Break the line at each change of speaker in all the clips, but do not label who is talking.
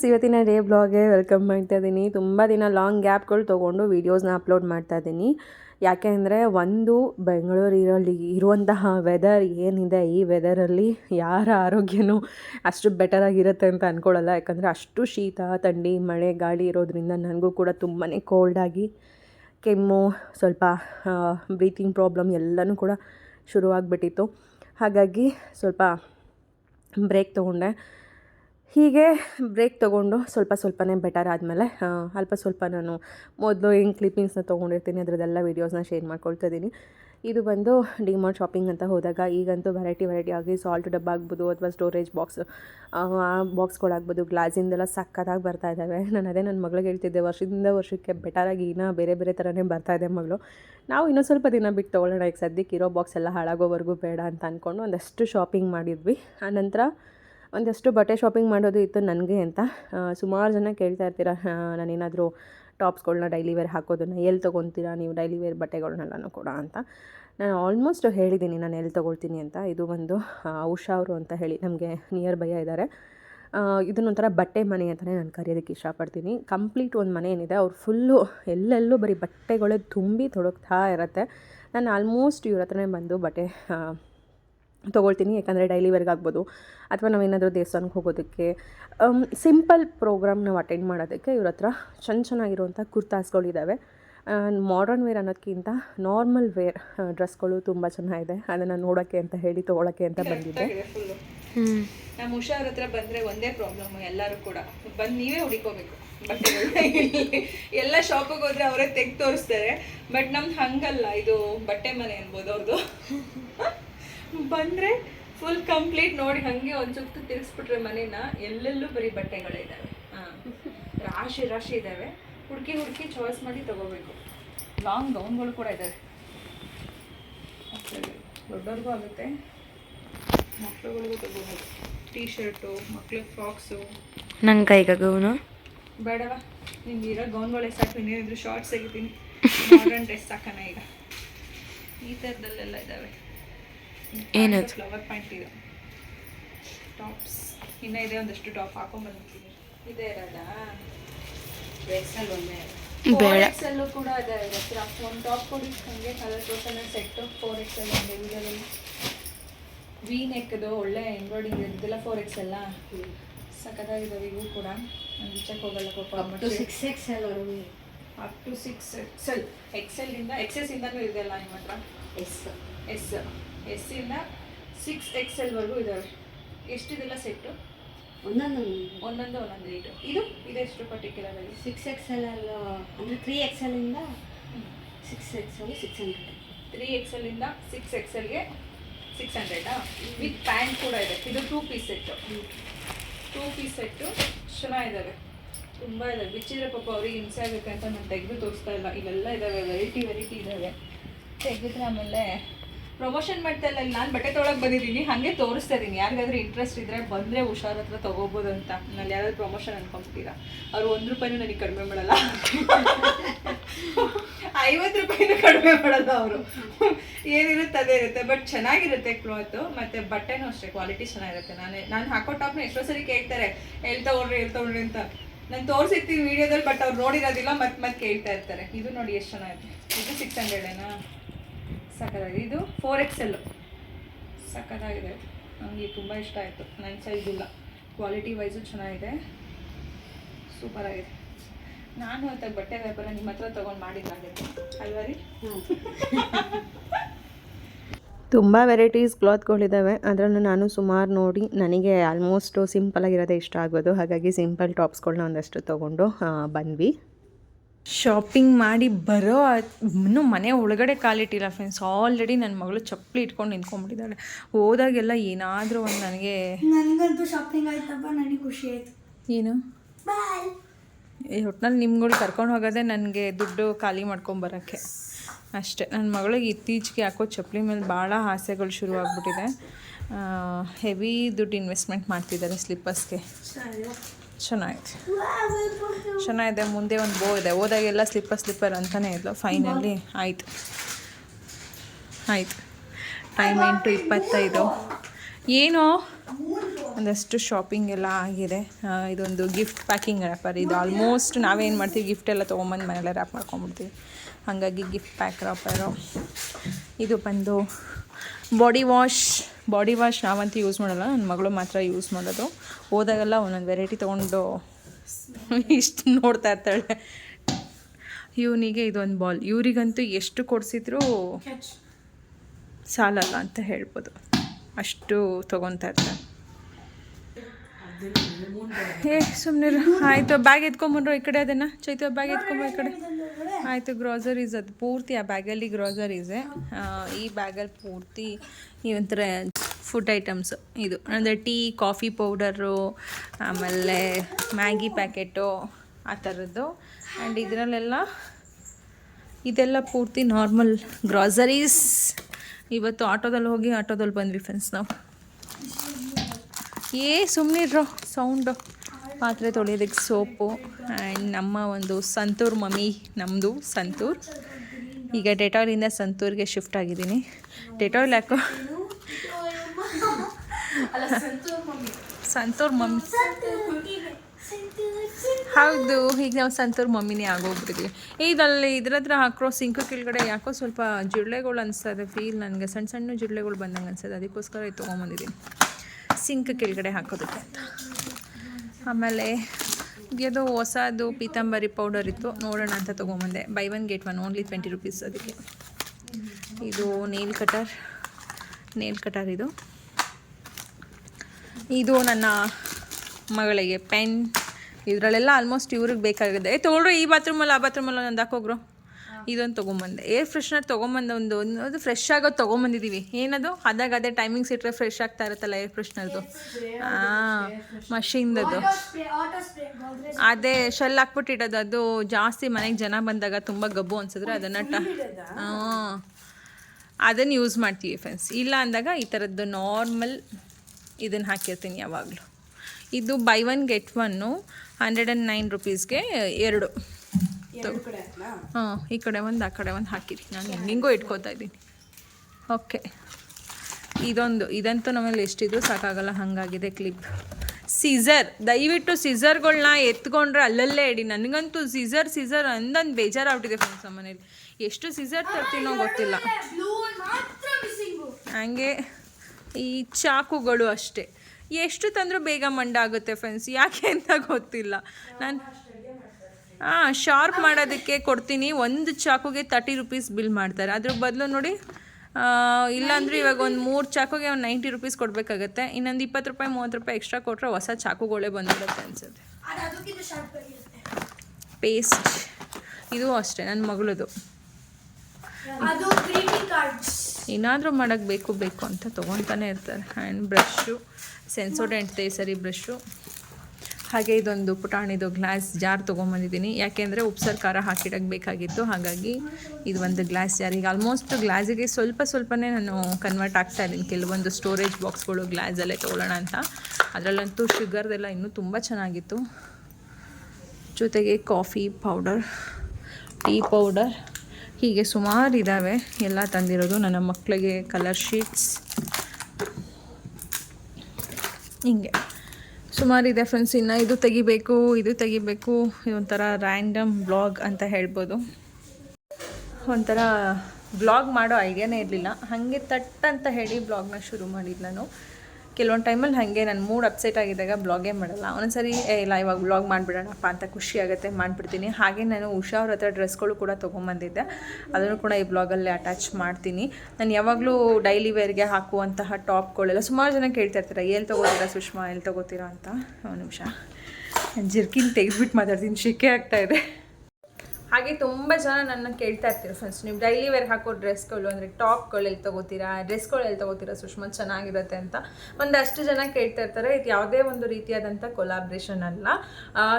Friends, ಇವತ್ತಿನ day ಬ್ಲಾಗ್ಗೆ welcome ಮಾಡ್ತಾ ಇದ್ದೀನಿ ತುಂಬ ದಿನ ಲಾಂಗ್ ಗ್ಯಾಪ್ಗಳು ತೊಗೊಂಡು ವೀಡಿಯೋಸ್ನ ಅಪ್ಲೋಡ್ ಮಾಡ್ತಾ ಇದ್ದೀನಿ ಯಾಕೆ ಅಂದರೆ ಒಂದು ಬೆಂಗಳೂರಿರಲ್ಲಿ ಇರುವಂತಹ ವೆದರ್ ಏನಿದೆ, ಈ ವೆದರಲ್ಲಿ ಯಾರ ಆರೋಗ್ಯನೂ ಅಷ್ಟು ಬೆಟರ್ ಆಗಿರುತ್ತೆ ಅಂತ ಅಂದ್ಕೊಳ್ಳಲ್ಲ ಯಾಕಂದರೆ ಅಷ್ಟು ಶೀತ, ಥಂಡಿ, ಮಳೆ, ಗಾಳಿ ಇರೋದ್ರಿಂದ ನನಗೂ ಕೂಡ ತುಂಬಾ ಕೋಲ್ಡಾಗಿ ಕೆಮ್ಮು, ಸ್ವಲ್ಪ ಬ್ರೀತಿಂಗ್ ಪ್ರಾಬ್ಲಮ್ ಎಲ್ಲನೂ ಕೂಡ ಶುರುವಾಗ್ಬಿಟ್ಟಿತ್ತು. ಹಾಗಾಗಿ ಸ್ವಲ್ಪ ಬ್ರೇಕ್ ತೊಗೊಂಡೆ. ಹೀಗೆ ಬ್ರೇಕ್ ತೊಗೊಂಡು ಸ್ವಲ್ಪ ಸ್ವಲ್ಪನೇ ಬೆಟರ್ ಆದಮೇಲೆ ಅಲ್ಪ ಸ್ವಲ್ಪ ನಾನು ಮೊದಲು ಏನು ಕ್ಲಿಪ್ಪಿಂಗ್ಸ್ನ ತೊಗೊಂಡಿರ್ತೀನಿ, ಅದರದ್ದೆಲ್ಲ ವೀಡಿಯೋಸ್ನ ಶೇರ್ ಮಾಡ್ಕೊಳ್ತಾ ಇದ್ದೀನಿ. ಇದು ಬಂದು ಡಿಮಾರ್ಟ್ ಶಾಪಿಂಗ್ ಅಂತ ಹೋದಾಗ ಈಗಂತೂ ವೆರೈಟಿ ವೆರೈಟಿ ಆಗಿ ಸಾಲ್ಟ್ ಡಬ್ಬ ಆಗ್ಬೋದು ಅಥವಾ ಸ್ಟೋರೇಜ್ ಬಾಕ್ಸ್ ಬಾಕ್ಸ್ಗಳಾಗ್ಬೋದು ಗ್ಲಾಸಿಂದೆಲ್ಲ ಸಕ್ಕತ್ತಾಗಿ ಬರ್ತಾ ಇದ್ದಾವೆ. ನಾನು ಅದೇ ನನ್ನ ಮಗಳಿಗೆ ಹೇಳ್ತಿದ್ದೆ, ವರ್ಷದಿಂದ ವರ್ಷಕ್ಕೆ ಬೆಟರಾಗಿ ಇನ್ನೂ ಬೇರೆ ಬೇರೆ ಥರನೇ ಬರ್ತಾ ಇದೆ ಮಗಳು. ನಾವು ಇನ್ನೂ ಸ್ವಲ್ಪ ದಿನ ಬಿಟ್ಟು ತೊಗೊಳ್ಳೋಣ, ಈಗ ಸದ್ಯಕ್ಕೆ ಇರೋ ಬಾಕ್ಸ್ ಎಲ್ಲ ಹಾಳಾಗೋವರೆಗೂ ಬೇಡ ಅಂತ ಅಂದ್ಕೊಂಡು ಒಂದಷ್ಟು ಶಾಪಿಂಗ್ ಮಾಡಿದ್ವಿ. ಆನಂತರ ಒಂದಷ್ಟು ಬಟ್ಟೆ ಶಾಪಿಂಗ್ ಮಾಡೋದು ಇತ್ತು ನನಗೆ ಅಂತ. ಸುಮಾರು ಜನ ಕೇಳ್ತಾ ಇರ್ತೀರ ನಾನೇನಾದರೂ ಟಾಪ್ಸ್ಗಳನ್ನ ಡೈಲಿ ವೇರ್ ಹಾಕೋದನ್ನು, ಎಲ್ಲಿ ತೊಗೊತೀರಾ ನೀವು ಡೈಲಿ ವೇರ್ ಬಟ್ಟೆಗಳನ್ನೆಲ್ಲನೂ ಕೂಡ ಅಂತ. ನಾನು ಆಲ್ಮೋಸ್ಟ್ ಹೇಳಿದ್ದೀನಿ ನಾನು ಎಲ್ಲಿ ತೊಗೊಳ್ತೀನಿ ಅಂತ. ಇದು ಒಂದು ಉಷಾ ಅವರು ಅಂತ ಹೇಳಿ ನಮಗೆ ನಿಯರ್ ಬೈ ಇದ್ದಾರೆ ಇದನ್ನೊಂಥರ ಬಟ್ಟೆ ಮನೆ ಅಂತಲೇ ನಾನು ಕರೆಯೋದಕ್ಕೆ ಇಷ್ಟಪಡ್ತೀನಿ. ಕಂಪ್ಲೀಟ್ ಒಂದು ಮನೆ ಏನಿದೆ, ಅವ್ರು ಫುಲ್ಲು ಎಲ್ಲೆಲ್ಲೂ ಬರೀ ಬಟ್ಟೆಗಳೇ ತುಂಬಿ ತೊಡಗ್ತಾ ಇರುತ್ತೆ. ನಾನು ಆಲ್ಮೋಸ್ಟ್ ಇವ್ರ ಹತ್ರನೇ ಬಂದು ಬಟ್ಟೆ ತೊಗೊಳ್ತೀನಿ ಯಾಕಂದರೆ ಡೈಲಿ ವೇರ್ಗೆ ಆಗ್ಬೋದು. ಅಥವಾ ನಾವೇನಾದರೂ ದೇವಸ್ಥಾನಕ್ಕೆ ಹೋಗೋದಕ್ಕೆ ಸಿಂಪಲ್ ಪ್ರೋಗ್ರಾಮ್ ನಾವು ಅಟೆಂಡ್ ಮಾಡೋದಕ್ಕೆ ಇವ್ರ ಹತ್ರ ಚೆನ್ನ ಚೆನ್ನಾಗಿರುವಂಥ ಕುರ್ತಾಸ್ಗಳಿದ್ದಾವೆ ಮಾಡರ್ನ್ ವೇರ್ ಅನ್ನೋದಕ್ಕಿಂತ ನಾರ್ಮಲ್ ವೇರ್ ಡ್ರೆಸ್ಗಳು ತುಂಬ ಚೆನ್ನಾಗಿದೆ. ಅದನ್ನು ನೋಡೋಕ್ಕೆ ಅಂತ ಹೇಳಿ ತೊಗೊಳಕ್ಕೆ ಅಂತ ಬಂದಿದ್ದೆ.
ನಮ್ಮ ಹುಷಾರ್ ಹತ್ರ ಬಂದ್ರೆ ಒಂದೇ ಪ್ರಾಬ್ಲಮ್ ಎಲ್ಲರೂ ಕೂಡ. ಬಂದು ನೀವೇ ಹುಡುಕೋಬೇಕು. ಎಲ್ಲ ಶಾಪಿಗೆ ಹೋದ್ರೆ ಅವರೇ ತೆಗೆದು ತೋರಿಸ್ತಾರೆ. ಬಟ್ ನಮ್ದು ಹಂಗಲ್ಲ ಇದು ಬಟ್ಟೆ ಮನೆ ಅನ್ಬೋದು ಅವ್ರದ್ದು ಬಂದ್ರೆ ಫುಲ್ ಕಂಪ್ಲೀಟ್ ನೋಡಿ ಹಂಗೆ ಒಂದ್ ಸುತ್ತು ತಿರ್ಗಿಸ್ಬಿಟ್ರೆ ಮನೇನ ಎಲ್ಲೆಲ್ಲೂ ಬರೀ ಬಟ್ಟೆಗಳಿದ್ದಾವೆ ಹಾಂ ರಾಶಿ ರಾಶಿ ಇದ್ದಾವೆ ಹುಡುಕಿ ಹುಡುಕಿ ಚಾಯ್ಸ್ ಮಾಡಿ ತಗೋಬೇಕು. ಲಾಂಗ್ ಗೌನ್ಗಳು ಕೂಡ ಇದ್ದಾವೆ ದೊಡ್ಡವ್ರಿಗೂ ಆಗುತ್ತೆ. ಮಕ್ಳುಗಳಿಗೂ ತಗೋಬೋದು. ಟೀ ಶರ್ಟು ಮಕ್ಳಿಗೆ ಫ್ರಾಕ್ಸು
ನಂಗೆ ಕೈಗಾಗವನು
ಬೇಡವಾ? ನಿಮ್ಗೆ ಇರೋ ಗೌನ್ಗಳೇ ಸಾಕು ಇನ್ನೇನಿದ್ರು ಶಾರ್ಟ್ಸ್ ತೆಗಿತೀನಿ. ಡ್ರೆಸ್ ಸಾಕಣ ಈಗ. ಈ ಥರದಲ್ಲೆಲ್ಲ ಇದ್ದಾವೆ
ಏನದು?
ಫ್ಲವರ್ ಪಾಯಿಂಟ್ ಇದೆ. ಟಾಪ್ಸ್ ಇನ್ನೂ ಇದೆ ಒಂದಷ್ಟು ಟಾಪ್ ಹಾಕೊಂಡ್ಬಂದಿದ್ದೀನಿ ಇದೆ ಇರೋದಾ? ಎಕ್ಸೆಲ್ ಒಂದೇ.
ಬೇಡ.
ಎಕ್ಸೆಲ್ಲು ಕೂಡ ಇದೆ ಹತ್ರ ಒಂದು ಟಾಪ್ ಕೊಡಿ ಹಂಗೆ colour total set four XL ಒಂದೇ ವಿಡಿಯೋದಲ್ಲಿ ವಿ ನೆಕ್ದು ಒಳ್ಳೆ ಎಂಬ್ರಾಯ್ಡಿಂಗ್ ಇದೆಲ್ಲ ಫೋರ್ ಎಕ್ಸ್ ಎಲ್ಲ ಸಖತ್ತಾಗಿದ್ದಾವೆ ಇವು ಕೂಡ. ನಾನು ಈಚೆಗೆ ಹೋಗಲ್ಲ ಪಾಪ
six X L
up to six XL XL ಇಂದ ಎಕ್ಸೆಸ್ ಇಂದನೂ ಇದೆಯಲ್ಲ ನಿಮ್ಮ ಹತ್ರ?
ಎಸ್
ಎಸ್ ಎಸ್ ಇಂದ ಸಿಕ್ಸ್ ಎಕ್ಸ್ ವರೆಗೂ ಇದಾವೆ. ಎಷ್ಟಿದೆಲ್ಲ ಸೆಟ್ಟು
ಒಂದೊಂದು
ಒಂದೊಂದು ಒಂದೊಂದು ರೇಟು ಇದು? ಇದೆಷ್ಟು ಪರ್ಟಿಕ್ಯುಲರ್ ಆಗಿ
ಸಿಕ್ಸ್ ಎಕ್ಸ್ ಎಲ್ ಅಂದರೆ ತ್ರೀ ಎಕ್ಸ್ ಎಲ್ಲಿಂದ six X L six hundred
three X ಇಂದ ಸಿಕ್ಸ್ ಎಕ್ಸೆಲ್ಗೆ ಸಿಕ್ಸ್ ಹಂಡ್ರೆಡಾ ವಿತ್ ಪ್ಯಾಂಟ್ ಕೂಡ ಇದೆ. ಇದು two piece set two piece set ಚೆನ್ನಾಗಿದ್ದಾವೆ ತುಂಬ ಇದಾವೆ. ಬಿಚ್ಚಿದ್ರೆ ಪಾಪ ಅವ್ರಿಗೆ ಹಿಂಸೆ ಆಗುತ್ತೆ ಅಂತ ನಾನು ತೆಗೆದು ತೋರಿಸ್ತಾ ಇಲ್ಲ. ಇವೆಲ್ಲ ಇದ್ದಾವೆ ವೆರೈಟಿ ವೆರೈಟಿ ಇದ್ದಾವೆ ತೆಗೆದ್ರೆ ಆಮೇಲೆ ಪ್ರಮೋಷನ್ ಮಾಡ್ತಾ ಇಲ್ಲ ನಾನು ಬಟ್ಟೆ ತೊಗೊಳಕ್ಕೆ ಬಂದಿದ್ದೀನಿ. ಹಾಗೆ ತೋರಿಸ್ತಾ ಇದ್ದೀನಿ. ಯಾರಿಗಾದ್ರೂ ಇಂಟ್ರೆಸ್ಟ್ ಇದ್ದರೆ ಬಂದರೆ ಹುಷಾರ್ ಹತ್ರ ತೊಗೋಬೋದು ಅಂತ. ನಾನು ಯಾರಾದ್ರೂ ಪ್ರಮೋಷನ್ ಅನ್ಕೊಂಬಿಟ್ಟಿರಾ ಅವ್ರು ಒಂದು ರೂಪಾಯಿನೂ ನನಗೆ ಕಡಿಮೆ ಮಾಡಲ್ಲ. ಐವತ್ತು ರೂಪಾಯಿನೂ ಕಡಿಮೆ ಮಾಡಲ್ಲ ಅವರು. ಏನಿರುತ್ತೆ ಅದೇ ಇರುತ್ತೆ. ಬಟ್ ಚೆನ್ನಾಗಿರುತ್ತೆ ಕ್ಲಾತು ಮತ್ತೆ ಬಟ್ಟೆನೂ ಅಷ್ಟೇ. ಕ್ವಾಲಿಟಿ ಚೆನ್ನಾಗಿರುತ್ತೆ. ನಾನೇ, ನಾನು ಹಾಕೋ ಟಾಪ್ನ ಎಷ್ಟೋ ಸರಿ ಕೇಳ್ತಾರೆ. ಎಲ್ಲಿ ತಗೊಳ್ರಿ ಎಲ್ಲಿ ತಗೊಳ್ರಿ ಅಂತ. ನಾನು ತೋರಿಸಿರ್ತೀನಿ ವಿಡಿಯೋದಲ್ಲಿ ಬಟ್ ಅವ್ರು ನೋಡಿರೋದಿಲ್ಲ ಮತ್ತೆ ಮತ್ತೆ ಕೇಳ್ತಾ ಇರ್ತಾರೆ. ಇದು ನೋಡಿ ಎಷ್ಟು ಚೆನ್ನಾಗಿದೆ ಇದು ಸಿಕ್ಸ್ ಹಂಡ್ರೆಡೇನಾ ಸಕ್ಕತ್ತಾಗಿದೆ ಇದು ಫೋರ್ ಎಕ್ಸೆಲ್ಲು ಸಕ್ಕತ್ತಾಗಿದೆ ನನಗೆ ತುಂಬ ಇಷ್ಟ ಆಯಿತು. ನನ್ನ ಸೈಜ್ ಇಲ್ಲ. ಕ್ವಾಲಿಟಿ ವೈಸು ಚೆನ್ನಾಗಿದೆ. ಸೂಪರ್ ಆಗಿದೆ. ನಾನು ಅಂತ ಬಟ್ಟೆ ವ್ಯಾಪಾರ ನಿಮ್ಮ ಹತ್ರ ತೊಗೊಂಡು ಮಾಡಿದ್ದಾಗಿತ್ತು ಅಲ್ವಾ ರೀ
ತುಂಬ ವೆರೈಟೀಸ್ ಕ್ಲಾತ್ಗಳಿದ್ದಾವೆ ಅದರಲ್ಲೂ ನಾನು ಸುಮಾರು ನೋಡಿ, ನನಗೆ ಆಲ್ಮೋಸ್ಟು ಸಿಂಪಲಾಗಿರೋದೇ ಇಷ್ಟ ಆಗೋದು. ಹಾಗಾಗಿ ಸಿಂಪಲ್ ಟಾಪ್ಸ್ಗಳನ್ನ ಒಂದಷ್ಟು ತೊಗೊಂಡು ಬಂದ್ವಿ.
ಶಾಪಿಂಗ್ ಮಾಡಿ ಬರೋ ಇನ್ನೂ ಮನೆ ಒಳಗಡೆ ಕಾಲಿಟ್ಟಿಲ್ಲ ಫ್ರೆಂಡ್ಸ್ ಆಲ್ರೆಡಿ ನನ್ನ ಮಗಳು ಚಪ್ಪಲಿ ಇಟ್ಕೊಂಡು ನಿಂತ್ಕೊಂಡ್ಬಿಟ್ಟಿದ್ದಾಳೆ ಹೋದಾಗೆಲ್ಲ ಏನಾದರೂ ಒಂದು ನನಗೆ
ನನಗಂತೂ ಶಾಪಿಂಗ್ ಆಯ್ತಪ್ಪ ನನಗೆ ಖುಷಿ ಆಯ್ತು.
ಏನು? ಒಟ್ನಲ್ಲಿ ನಿಮ್ಗಳು ಕರ್ಕೊಂಡು ಹೋಗೋದೇ ನನಗೆ ದುಡ್ಡು ಖಾಲಿ ಮಾಡ್ಕೊಂಬರೋಕ್ಕೆ ಅಷ್ಟೇ. ನನ್ನ ಮಗಳಿಗೆ ಇತ್ತೀಚೆಗೆ ಹಾಕೋ ಚಪ್ಪಲಿ ಮೇಲೆ ಭಾಳ ಆಸೆಗಳು ಶುರು ಆಗ್ಬಿಟ್ಟಿದೆ ಹೆವಿ ದುಡ್ಡು ಇನ್ವೆಸ್ಟ್ಮೆಂಟ್ ಮಾಡ್ತಿದ್ದಾರೆ ಸ್ಲಿಪ್ಪರ್ಸ್ಗೆ ಚೆನ್ನಾಗಿದೆ. ಚೆನ್ನಾಗಿದೆ ಮುಂದೆ ಒಂದು ಬೋ ಇದೆ. ಹೋದಾಗೆಲ್ಲ ಸ್ಲಿಪ್ಪರ್ ಸ್ಲಿಪ್ಪರ್ ಅಂತಲೇ ಇದ್ಲು. ಫೈನಲಿ ಆಯಿತು. ಆಯಿತು. ಟೈಮ್ ಎಂಟು ಇಪ್ಪತ್ತೈದು. ಏನೋ?
ಒಂದಷ್ಟು ಶಾಪಿಂಗ್ ಎಲ್ಲ ಆಗಿದೆ. ಇದೊಂದು ಗಿಫ್ಟ್ ಪ್ಯಾಕಿಂಗ್ ರ್ಯಾಪರ್ ಇದು ಆಲ್ಮೋಸ್ಟ್ ನಾವೇನು ಮಾಡ್ತೀವಿ ಗಿಫ್ಟ್ ಎಲ್ಲ ತೊಗೊಂಬಂದು ಮನೆಯಲ್ಲೇ ರ್ಯಾಪ್ ಮಾಡ್ಕೊಂಬಿಡ್ತೀವಿ ಹಾಗಾಗಿ ಗಿಫ್ಟ್ ಪ್ಯಾಕ್ ರ್ಯಾಪರು ಇದು ಬಂದು ಬಾಡಿ ವಾಶ್ ಬಾಡಿ ವಾಶ್ ನಾವಂತೂ ಯೂಸ್ ಮಾಡಲ್ಲ ನನ್ನ ಮಗಳು ಮಾತ್ರ ಯೂಸ್ ಮಾಡೋದು. ಹೋದಾಗೆಲ್ಲ ಒಂದೊಂದು ವೆರೈಟಿ ತೊಗೊಂಡು ಇಷ್ಟು ನೋಡ್ತಾ ಇರ್ತಾಳೆ. ಇವನಿಗೆ ಇದೊಂದು ಬಾಲ್. ಇವರಿಗಂತೂ ಎಷ್ಟು ಕೊಡಿಸಿದ್ರು ಸಾಲಲ್ಲ ಅಂತ ಹೇಳ್ಬೋದು. ಅಷ್ಟು ತೊಗೊತಾ ಇರ್ತಾರೆ ಏ ಸುಮ್ಮನೆ ಆಯಿತು ಬ್ಯಾಗ್ ಎತ್ಕೊಂಬಂದ್ರು ಈ ಕಡೆ ಅದನ್ನು. ಚೈತ್ರ ಬ್ಯಾಗ್ ಎತ್ಕೊಂಬ ಈ ಕಡೆ. ಆಯಿತು ಗ್ರಾಸರೀಸ್ ಅದು. ಪೂರ್ತಿ ಆ ಬ್ಯಾಗಲ್ಲಿ ಗ್ರಾಸರೀಸೆ ಈ ಬ್ಯಾಗಲ್ಲಿ ಪೂರ್ತಿ ಈ ಒಂಥರ ಫುಡ್ ಐಟಮ್ಸು ಇದು. ಅಂದರೆ ಟೀ ಕಾಫಿ ಪೌಡರು ಆಮೇಲೆ ಮ್ಯಾಗಿ ಪ್ಯಾಕೆಟು ಆ ಥರದ್ದು. ಆ್ಯಂಡ್ ಇದರಲ್ಲೆಲ್ಲ ಇದೆಲ್ಲ ಪೂರ್ತಿ ನಾರ್ಮಲ್ ಗ್ರಾಸರೀಸ್ ಇವತ್ತು ಆಟೋದಲ್ಲಿ ಹೋಗಿ ಆಟೋದಲ್ಲಿ ಬಂದ್ವಿ ಫ್ರೆಂಡ್ಸ್ ನಾವು. ಏ ಸುಮ್ಮನೆ ಇರೋ ಸೌಂಡು ಪಾತ್ರೆ ತೊಳೆಯೋದಕ್ಕೆ ಸೋಪು ಆ್ಯಂಡ್ ನಮ್ಮ ಒಂದು ಸಂತೂರ್ ಮಮ್ಮಿ ನಮ್ಮದು ಸಂತೂರ್. ಈಗ ಡೆಟಾಲಿಂದ ಸಂತೂರ್ಗೆ ಶಿಫ್ಟ್ ಆಗಿದ್ದೀನಿ. ಡೆಟಾಲ್ ಯಾಕೋ? ಸಂತೂರ್ ಮಮ್ಮಿ. ಹೌದು, ಈಗ ನಾವು ಸಂತೂರ್ ಮಮ್ಮಿನೇ ಆಗೋಗ್ಬಿಟ್ಟಿದ್ವಿ. ಇದಲ್ಲಿ ಇದ್ರ ಹತ್ರ ಹಾಕ್ರೋ ಸಿಂಕು ಕೆಳಗಡೆ ಯಾಕೋ ಸ್ವಲ್ಪ ಜಿರಳೆಗಳು ಅನಿಸ್ತದೆ ಫೀಲ್ ನನಗೆ. ಸಣ್ಣ ಸಣ್ಣ ಜಿರಳೆಗಳು ಬಂದಂಗೆ ಅನಿಸ್ತದೆ, ಅದಕ್ಕೋಸ್ಕರ ಇದು ತೊಗೊಂಬಂದಿದ್ದೀನಿ. ಸಿಂಕ್ ಕೆಳಗಡೆ ಹಾಕೋದಕ್ಕೆ. ಅಂತ ಆಮೇಲೆ ಇದು ಹೊಸದು ಪೀತಾಂಬರಿ ಪೌಡರ್ ಇತ್ತು, ನೋಡೋಣ ಅಂತ ತೊಗೊಂಬಂದೆ. Buy one get one, only twenty rupees ಅದಕ್ಕೆ. ಇದು ನೇಲ್ ಕಟರ್ ನೇಲ್ ಕಟರ್ ಇದು. ಇದು ನನ್ನ ಮಗಳಿಗೆ, ಪೆನ್. ಇದರಲ್ಲೆಲ್ಲ ಆಲ್ಮೋಸ್ಟ್ ಇವ್ರಿಗೆ ಬೇಕಾಗಿದೆ. ತೊಗೊಳ್ರಿ, ಈ ಬಾತ್ರೂಮಲ್ಲಿ ಆ ಬಾತ್ರೂಮಲ್ಲಿ ಒಂದು ಹಾಕೋಗ್ರು. ಇದೊಂದು ತೊಗೊಂಬಂದೆ. ಏರ್ ಫ್ರೆಶ್ನರ್ ತೊಗೊಂಬಂದೆ ಒಂದು ಒಂದು- ಅದು ಫ್ರೆಶ್ ಆಗೋದು ತೊಗೊಂಬಂದಿದ್ದೀವಿ ಏನದು? ಅದಾಗ ಅದೇ ಟೈಮಿಂಗ್ಸ್ ಇಟ್ಟರೆ ಫ್ರೆಶ್ ಆಗ್ತಾ ಇರುತ್ತಲ್ಲ ಏರ್ ಫ್ರೆಶ್ನರ್ದು ಹಾಂ ಮಷಿನ್ದದು ಅದೇ ಶೆಲ್ ಹಾಕ್ಬಿಟ್ಟು ಇಡೋದು ಅದು ಜಾಸ್ತಿ ಮನೆಗೆ ಜನ ಬಂದಾಗ ತುಂಬ ಗಬ್ಬು ಅನ್ಸಿದ್ರೆ ಅದನ್ನು ಟ ಹಾಂ. ಅದನ್ನು ಯೂಸ್ ಮಾಡ್ತೀವಿ ಫ್ರೆಂಡ್ಸ್ ಇಲ್ಲ ಅಂದಾಗ ಈ ಥರದ್ದು ನಾರ್ಮಲ್ ಇದನ್ನು ಹಾಕಿರ್ತೀನಿ ಯಾವಾಗಲೂ. ಇದು buy one get one hundred and nine ರುಪೀಸ್ಗೆ ಎರಡು. ಹಾಂ ಈ ಕಡೆ ಒಂದು ಆ ಕಡೆ ಒಂದು ಹಾಕಿರಿ. ನಾನು ಹೆಂಗಿಂಗೋ ಇಟ್ಕೋತಾ ಇದ್ದೀನಿ. ಓಕೆ. ಇದೊಂದು ಇದಂತೂ ನಮ್ಮಲ್ಲಿ ಎಷ್ಟಿದ್ರು ಸಾಕಾಗಲ್ಲ ಹಾಗಾಗಿದೆ ಕ್ಲಿಪ್. ಸೀಸರ್ ದಯವಿಟ್ಟು ಸೀಸರ್ಗಳನ್ನ ಎತ್ಕೊಂಡ್ರೆ ಅಲ್ಲಲ್ಲೇ ಇಡಿ. ನನಗಂತೂ ಸೀಸರ್ ಸೀಸರ್ ಅಂದಂದು ಬೇಜಾರಾಗ್ಬಿಟ್ಟಿದೆ ಫ್ರೆಂಡ್ಸ್ ಮನೇಲಿ. ಎಷ್ಟು ಸೀಸರ್ ತರ್ತೀನೋ ಗೊತ್ತಿಲ್ಲ. ಹಂಗೆ ಈ ಚಾಕುಗಳು ಅಷ್ಟೇ. ಎಷ್ಟು ತಂದರೂ ಬೇಗ ಮಂಡ ಆಗುತ್ತೆ ಫ್ರೆಂಡ್ಸ್ ಯಾಕೆ ಅಂತ ಗೊತ್ತಿಲ್ಲ. ನಾನು ಹಾಂ ಶಾರ್ಪ್ ಮಾಡೋದಕ್ಕೆ ಕೊಡ್ತೀನಿ. ಒಂದು ಚಾಕುಗೆ ತರ್ಟಿ ರುಪೀಸ್ ಬಿಲ್ ಮಾಡ್ತಾರೆ. ಅದ್ರ ಬದಲು ನೋಡಿ ಇಲ್ಲಾಂದರೆ ಇವಾಗ ಒಂದು ಮೂರು ಚಾಕುಗೆ ಒಂದು ನೈಂಟಿ ರುಪೀಸ್ ಕೊಡಬೇಕಾಗತ್ತೆ. ಇನ್ನೊಂದು ಇಪ್ಪತ್ತು ರೂಪಾಯಿ ಮೂವತ್ತು ರೂಪಾಯಿ ಎಕ್ಸ್ಟ್ರಾ ಕೊಟ್ಟರೆ ಹೊಸ ಚಾಕುಗಳೇ ಬಂದಿರುತ್ತೆ ಅನ್ಸುತ್ತೆ. ಪೇಸ್ಟ್ ಇದು ಅಷ್ಟೇ ನನ್ನ ಮಗಳದು. ಏನಾದರೂ ಮಾಡೋಕ್ಕೆ ಬೇಕು ಬೇಕು ಅಂತ ತೊಗೊತಾನೆ ಇರ್ತಾರೆ. ಆ್ಯಂಡ್ ಬ್ರಷ್ಷು ಸೆನ್ಸೋಡೆಂಟ್ ತೇಸರಿ ಬ್ರಷ್ಷು ಹಾಗೆ ಇದೊಂದು ಪುಟಾಣಿದು ಗ್ಲಾಸ್ ಜಾರ್ ತೊಗೊಂಬಂದಿದ್ದೀನಿ. ಯಾಕೆಂದರೆ ಉಪ್ಸರ್ ಖಾರ ಹಾಕಿಡಕ್ಕೆ ಬೇಕಾಗಿತ್ತು. ಹಾಗಾಗಿ ಇದು ಒಂದು ಗ್ಲಾಸ್ ಜಾರ್. ಈಗ ಆಲ್ಮೋಸ್ಟ್ ಗ್ಲಾಸಿಗೆ ಸ್ವಲ್ಪ ಸ್ವಲ್ಪನೇ ನಾನು ಕನ್ವರ್ಟ್ ಆಗ್ತಾ ಇದ್ದೀನಿ. ಕೆಲವೊಂದು ಸ್ಟೋರೇಜ್ ಬಾಕ್ಸ್ಗಳು ಗ್ಲಾಸಲ್ಲೇ ತೊಗೊಳ್ಳೋಣ ಅಂತ. ಅದರಲ್ಲಂತೂ ಶುಗರ್ದೆಲ್ಲ ಇನ್ನೂ ತುಂಬ ಚೆನ್ನಾಗಿತ್ತು. ಜೊತೆಗೆ ಕಾಫಿ ಪೌಡರ್, ಟೀ ಪೌಡರ್ ಹೀಗೆ ಸುಮಾರು ಇದ್ದಾವೆ ಎಲ್ಲ ತಂದಿರೋದು ನನ್ನ ಮಕ್ಕಳಿಗೆ ಕಲರ್ ಶೀಟ್ಸ್ ಹಿಂಗೆ. ಸುಮಾರು ಇದೆ ಫ್ರೆಂಡ್ಸ್ ಇನ್ನು ಇದು ತೆಗಿಬೇಕು ಇದು ತೆಗಿಬೇಕು ಇದೊಂಥರ ರ್ಯಾಂಡಮ್ ಬ್ಲಾಗ್ ಅಂತ ಹೇಳ್ಬೋದು. ಒಂಥರ ಬ್ಲಾಗ್ ಮಾಡೋ ಐಡಿಯಾನೇ ಇರಲಿಲ್ಲ. ಹಾಗೆ ತಟ್ ಅಂತ ಹೇಳಿ ಬ್ಲಾಗ್ನ ಶುರು ಮಾಡಿದ್ದು ನಾನು. ಕೆಲವೊಂದು ಟೈಮಲ್ಲಿ ಹಾಗೆ ನಾನು ಮೂಡ್ ಅಪ್ಸೆಟ್ ಆಗಿದ್ದಾಗ ಬ್ಲಾಗೇ ಮಾಡಲ್ಲ. ಏ ಇಲ್ಲ ಇವಾಗ ಬ್ಲಾಗ್ ಮಾಡಿಬಿಡೋಣಪ್ಪ ಅಂತ ಖುಷಿ ಆಗುತ್ತೆ, ಮಾಡಿಬಿಡ್ತೀನಿ. ಹಾಗೆ ನಾನು ಉಷಾ ಅವ್ರ ಹತ್ರ ಡ್ರೆಸ್ಗಳು ಕೂಡ ತೊಗೊಂಬಂದಿದ್ದೆ. ಅದನ್ನು ಕೂಡ ಈ ಬ್ಲಾಗಲ್ಲಿ ಅಟ್ಯಾಚ್ ಮಾಡ್ತೀನಿ. ನಾನು ಯಾವಾಗಲೂ ಡೈಲಿ ವೇರ್ಗೆ ಹಾಕುವಂತಹ ಟಾಪ್ಗಳೆಲ್ಲ ಸುಮಾರು ಜನ ಕೇಳ್ತಾ ಇರ್ತಾರೆ. ಎಲ್ಲಿ ತೊಗೋತೀರಾ ಸುಷ್ಮಾ? ಎಲ್ಲಿ ತೊಗೋತೀರಾ? ಅಂತ. ಒಂದು ನಿಮಿಷ. ಜರ್ಕಿನ್ ತೆಗೆದ್ಬಿಟ್ಟು ಮಾತಾಡ್ತೀನಿ. ಶಿಕೆ ಆಗ್ತಾ ಇದೆ. ಹಾಗೆ ತುಂಬ ಜನ ನನ್ನ ಕೇಳ್ತಾ ಇರ್ತೀರ ಫ್ರೆಂಡ್ಸ್ ನೀವು ಡೈಲಿ ವೇರ್ ಹಾಕೋ ಡ್ರೆಸ್ಗಳು ಅಂದರೆ ಟಾಪ್ಗಳು ಎಲ್ಲಿ ತೊಗೋತೀರಾ ಡ್ರೆಸ್ಗಳು ಎಲ್ಲಿ ತೊಗೋತೀರಾ ಸುಷ್ಮಾ, ಚೆನ್ನಾಗಿರುತ್ತೆ ಅಂತ ಒಂದಷ್ಟು ಜನ ಕೇಳ್ತಾ ಇರ್ತಾರೆ. ಇದು ಯಾವುದೇ ಒಂದು ರೀತಿಯಾದಂಥ ಕೊಲಾಬ್ರೇಷನ್ ಅಲ್ಲ.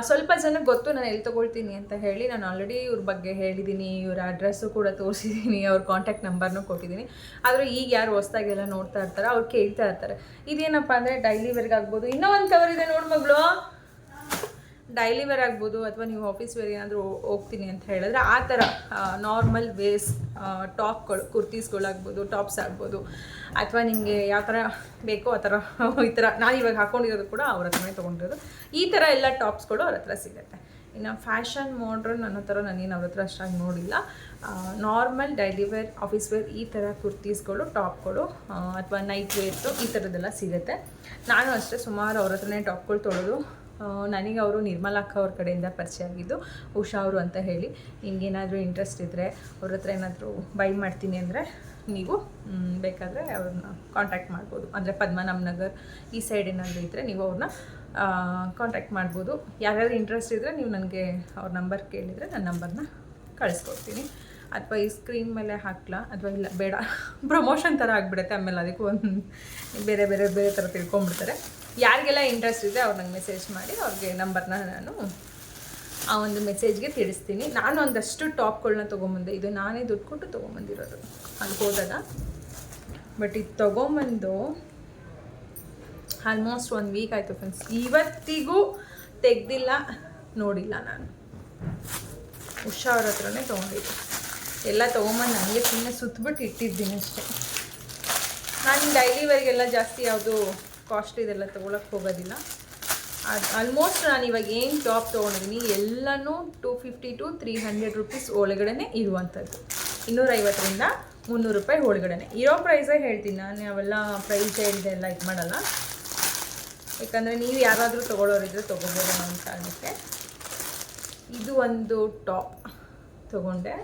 ಸ್ವಲ್ಪ ಜನಕ್ಕೆ ಗೊತ್ತು ನಾನು ಎಲ್ಲಿ ತೊಗೊಳ್ತೀನಿ ಅಂತ ಹೇಳಿ ನಾನು ಆಲ್ರೆಡಿ ಇವ್ರ ಬಗ್ಗೆ ಹೇಳಿದ್ದೀನಿ ಇವರ ಅಡ್ರೆಸ್ಸು ಕೂಡ ತೋರಿಸಿದ್ದೀನಿ ಅವ್ರ ಕಾಂಟ್ಯಾಕ್ಟ್ ನಂಬರ್ನೂ ಕೊಟ್ಟಿದ್ದೀನಿ ಆದರೂ ಈಗ ಯಾರು ಹೊಸ್ದಾಗೆಲ್ಲ ನೋಡ್ತಾ ಇರ್ತಾರೆ ಅವ್ರು ಕೇಳ್ತಾ ಇರ್ತಾರೆ. ಇದೇನಪ್ಪ ಅಂದರೆ ಡೈಲಿ ವೇರ್ಗೆ ಆಗ್ಬೋದು ಇನ್ನೂ ಒಂದು ಕವರ್ ಇದೆ ನೋಡು ಮಗಳು. ಡೈಲಿ ವೇರ್ ಆಗ್ಬೋದು ಅಥವಾ ನೀವು ಆಫೀಸ್ ವೇರ್ ಏನಾದರೂ ಹೋಗ್ತೀನಿ ಅಂತ ಹೇಳಿದ್ರೆ ಆ ಥರ ನಾರ್ಮಲ್ ವೇಸ್ ಟಾಪ್ಗಳು ಕುರ್ತೀಸ್ಗಳಾಗ್ಬೋದು ಟಾಪ್ಸ್ ಆಗ್ಬೋದು. ಅಥವಾ ನಿಮಗೆ ಯಾವ ಥರ ಬೇಕೋ ಆ ಥರ ಈ ಥರ ನಾನು ಇವಾಗ ಹಾಕ್ಕೊಂಡಿರೋದು ಕೂಡ ಅವ್ರ ಹತ್ರನೇ ತೊಗೊಂಡಿರೋದು. ಈ ಥರ ಎಲ್ಲ ಟಾಪ್ಸ್ಗಳು ಅವ್ರ ಹತ್ರ ಸಿಗುತ್ತೆ. ಇನ್ನು ಫ್ಯಾಷನ್ ಮಾಡ್ರನ್ ಅನ್ನೋ ಥರ ನಾನೇನು ಅವ್ರ ಹತ್ರ ಅಷ್ಟಾಗಿ ನೋಡಿಲ್ಲ. Normal daily wear office wear ಈ ಥರ ಕುರ್ತೀಸ್ಗಳು ಟಾಪ್ಗಳು ಅಥವಾ ನೈಟ್ ವೇರ್ಸು ಈ ಥರದ್ದೆಲ್ಲ ಸಿಗುತ್ತೆ. ನಾನು ಅಷ್ಟೇ ಸುಮಾರು ಅವ್ರ ಹತ್ರನೇ ಟಾಪ್ಗಳು ತೊಳೆದು ನನಗೆ ಅವರು ನಿರ್ಮಲಾ ಅಕ್ಕ ಅವ್ರ ಕಡೆಯಿಂದ ಪರಿಚಯ ಆಗಿದ್ದು, ಉಷಾ ಅವರು ಅಂತ ಹೇಳಿ. ಹಿಂಗೇನಾದರೂ ಇಂಟ್ರೆಸ್ಟ್ ಇದ್ದರೆ ಅವ್ರ ಹತ್ರ ಏನಾದರೂ ಬೈ ಮಾಡ್ತೀನಿ ಅಂದರೆ ನೀವು ಬೇಕಾದರೆ ಅವ್ರನ್ನ ಕಾಂಟ್ಯಾಕ್ಟ್ ಮಾಡ್ಬೋದು. ಅಂದರೆ ಪದ್ಮನಾಭನಗರ್ ಈ ಸೈಡ್ ಏನಾದರೂ ಇದ್ದರೆ ನೀವು ಅವ್ರನ್ನ ಕಾಂಟ್ಯಾಕ್ಟ್ ಮಾಡ್ಬೋದು. ಯಾರ್ಯಾರು ಇಂಟ್ರೆಸ್ಟ್ ಇದ್ದರೆ ನೀವು ನನಗೆ ಅವ್ರ ನಂಬರ್ ಕೇಳಿದರೆ ನನ್ನ ನಂಬರ್ನ ಕಳಿಸ್ಕೊಡ್ತೀನಿ. ಅಥವಾ ಈ ಸ್ಕ್ರೀನ್ ಮೇಲೆ ಹಾಕ್ಲಾ, ಅಥವಾ ಇಲ್ಲ, ಬೇಡ. ಪ್ರಮೋಷನ್ ಥರ ಆಗಿಬಿಡುತ್ತೆ ಆಮೇಲೆ ಅದಕ್ಕೂ ಒಂದು ಬೇರೆ ಬೇರೆ ಬೇರೆ ಥರ ತಿಳ್ಕೊಂಬಿಡ್ತಾರೆ ಯಾರಿಗೆಲ್ಲ ಇಂಟ್ರೆಸ್ಟ್ ಇದೆ ಅವ್ರು ನಂಗೆ ಮೆಸೇಜ್ ಮಾಡಿ, ಅವ್ರಿಗೆ ನಂಬರ್ನ ನಾನು ಆ ಒಂದು ಮೆಸೇಜ್ಗೆ ತಿಳಿಸ್ತೀನಿ. ನಾನು ಒಂದಷ್ಟು ಟಾಪ್ಗಳನ್ನ ತೊಗೊಂಬಂದೆ. ಇದು ನಾನೇ ದುಡ್ಡು ಕೊಟ್ಟು ತೊಗೊಂಬಂದಿರೋದು. ಅಲ್ಲಿ ಹೋದಾಗ ಬಟ್ ಇದು ತೊಗೊಂಬಂದು ಆಲ್ಮೋಸ್ಟ್ ಒಂದು ವೀಕ್ ಆಯಿತು ಫ್ರೆಂಡ್ಸ್ ಇವತ್ತಿಗೂ ತೆಗ್ದಿಲ್ಲ, ನೋಡಿಲ್ಲ ನಾನು. ಉಷಾ ಅವ್ರ ಹತ್ರನೇ ತೊಗೊಂಡಿದ್ದೆ. ಎಲ್ಲ ತೊಗೊಂಬಂದು ನನಗೆ ಸುಮ್ಮನೆ ಸುತ್ತಬಿಟ್ಟು ಇಟ್ಟಿದ್ದೀನಿ ಅಷ್ಟೇ. ನಾನು ಡೈಲಿವರಿಗೆಲ್ಲ ಜಾಸ್ತಿ ಯಾವುದು ಕಾಸ್ಟ್ಲಿದೆಲ್ಲ ತೊಗೊಳಕ್ಕೆ ಹೋಗೋದಿಲ್ಲ. ಅದು ಆಲ್ಮೋಸ್ಟ್ ನಾನು ಇವಾಗ ಏನು ಟಾಪ್ ತೊಗೊಂಡಿದ್ದೀನಿ ಎಲ್ಲನೂ two fifty to three hundred rupees ಒಳಗಡೆ ಇರುವಂಥದ್ದು. ಇನ್ನೂರೈವತ್ತರಿಂದ ಮುನ್ನೂರು ರೂಪಾಯಿ ಒಳಗಡೆ ಇರೋ ಪ್ರೈಸೇ ಹೇಳ್ತೀನಿ ನಾನು ಅವೆಲ್ಲ ಪ್ರೈಸ್ ಹೇಳಿದೆ ಎಲ್ಲ ಇದು ಮಾಡಲ್ಲ. ಯಾಕಂದರೆ ನೀವು ಯಾರಾದರೂ ತೊಗೊಳೋರಿದ್ರೆ ತೊಗೋಬೋದು ಅನ್ನೋ ಕಾರಣಕ್ಕೆ. ಇದು ಒಂದು ಟಾಪ್ ತೊಗೊಂಡೆ.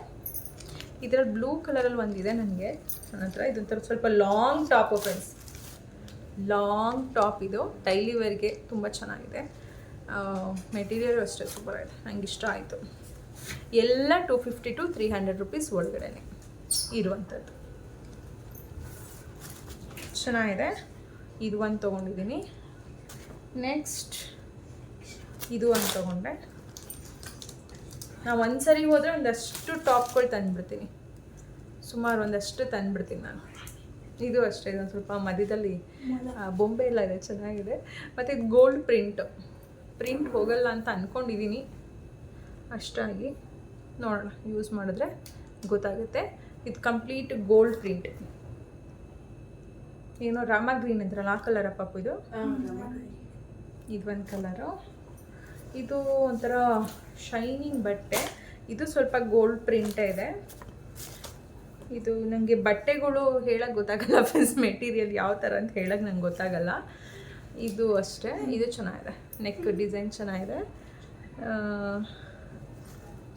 ಇದರಲ್ಲಿ ಬ್ಲೂ ಕಲರಲ್ಲಿ ಒಂದಿದೆ ನನಗೆ. ನನ್ನ ಹತ್ರ ಇದೊಂಥರ ಸ್ವಲ್ಪ long top friends long top ಇದು, ಡೈಲಿ ವೇರ್ಗೆ ತುಂಬ ಚೆನ್ನಾಗಿದೆ. ಮೆಟೀರಿಯಲ್ ಅಷ್ಟೇ ಸೂಪರ್ ಆಗಿದೆ ನಂಗೆ ಇಷ್ಟ ಆಯಿತು. ಎಲ್ಲ two fifty to three hundred rupees ಒಳಗಡೆ ಇರುವಂಥದ್ದು. ಚೆನ್ನಾಗಿದೆ. ಇದು ಒಂದು ತೊಗೊಂಡಿದ್ದೀನಿ. ನೆಕ್ಸ್ಟ್ ಇದು ಒಂದು ತೊಗೊಂಡೆ. ನಾವು ಒಂದು ಸರಿ ಹೋದರೆ ಒಂದಷ್ಟು ಟಾಪ್ಗಳು ತಂದುಬಿಡ್ತೀನಿ. ಸುಮಾರು ಒಂದಷ್ಟು ತಂದುಬಿಡ್ತೀನಿ ನಾನು. ಇದು ಅಷ್ಟೇ ಇದೊಂದು ಸ್ವಲ್ಪ ಮಧ್ಯದಲ್ಲಿ ಬೊಂಬೆ ಎಲ್ಲ ಇದೆ ಚೆನ್ನಾಗಿದೆ. ಮತ್ತು ಇದು ಗೋಲ್ಡ್ ಪ್ರಿಂಟ್ ಪ್ರಿಂಟ್ ಹೋಗಲ್ಲ ಅಂತ ಅಂದ್ಕೊಂಡಿದ್ದೀನಿ ಅಷ್ಟಾಗಿ ನೋಡೋಣ ಯೂಸ್ ಮಾಡಿದ್ರೆ ಗೊತ್ತಾಗುತ್ತೆ. ಇದು ಕಂಪ್ಲೀಟ್ ಗೋಲ್ಡ್ ಪ್ರಿಂಟ್ ಏನೋ ರಾಮ ಗ್ರೀನ್ ಅಂದ್ರಲ್ಲ ಆ ಕಲರ ಪಾಪು ಇದು? ಇದು ಒಂದು ಕಲರು ಇದು ಒಂಥರ ಶೈನಿಂಗ್ ಬಟ್ಟೆ. ಇದು ಸ್ವಲ್ಪ ಗೋಲ್ಡ್ ಪ್ರಿಂಟೇ ಇದೆ. ಇದು ನನಗೆ ಬಟ್ಟೆಗಳು ಹೇಳಕ್ಕೆ ಗೊತ್ತಾಗಲ್ಲ ಫ್ರೆಂಡ್ಸ್ ಮೆಟೀರಿಯಲ್ ಯಾವ ಥರ ಅಂತ ಹೇಳಕ್ಕೆ ನಂಗೆ ಗೊತ್ತಾಗಲ್ಲ. ಇದು ಅಷ್ಟೇ, ಇದು ಚೆನ್ನಾಗಿದೆ. ನೆಕ್ ಡಿಸೈನ್ ಚೆನ್ನಾಗಿದೆ.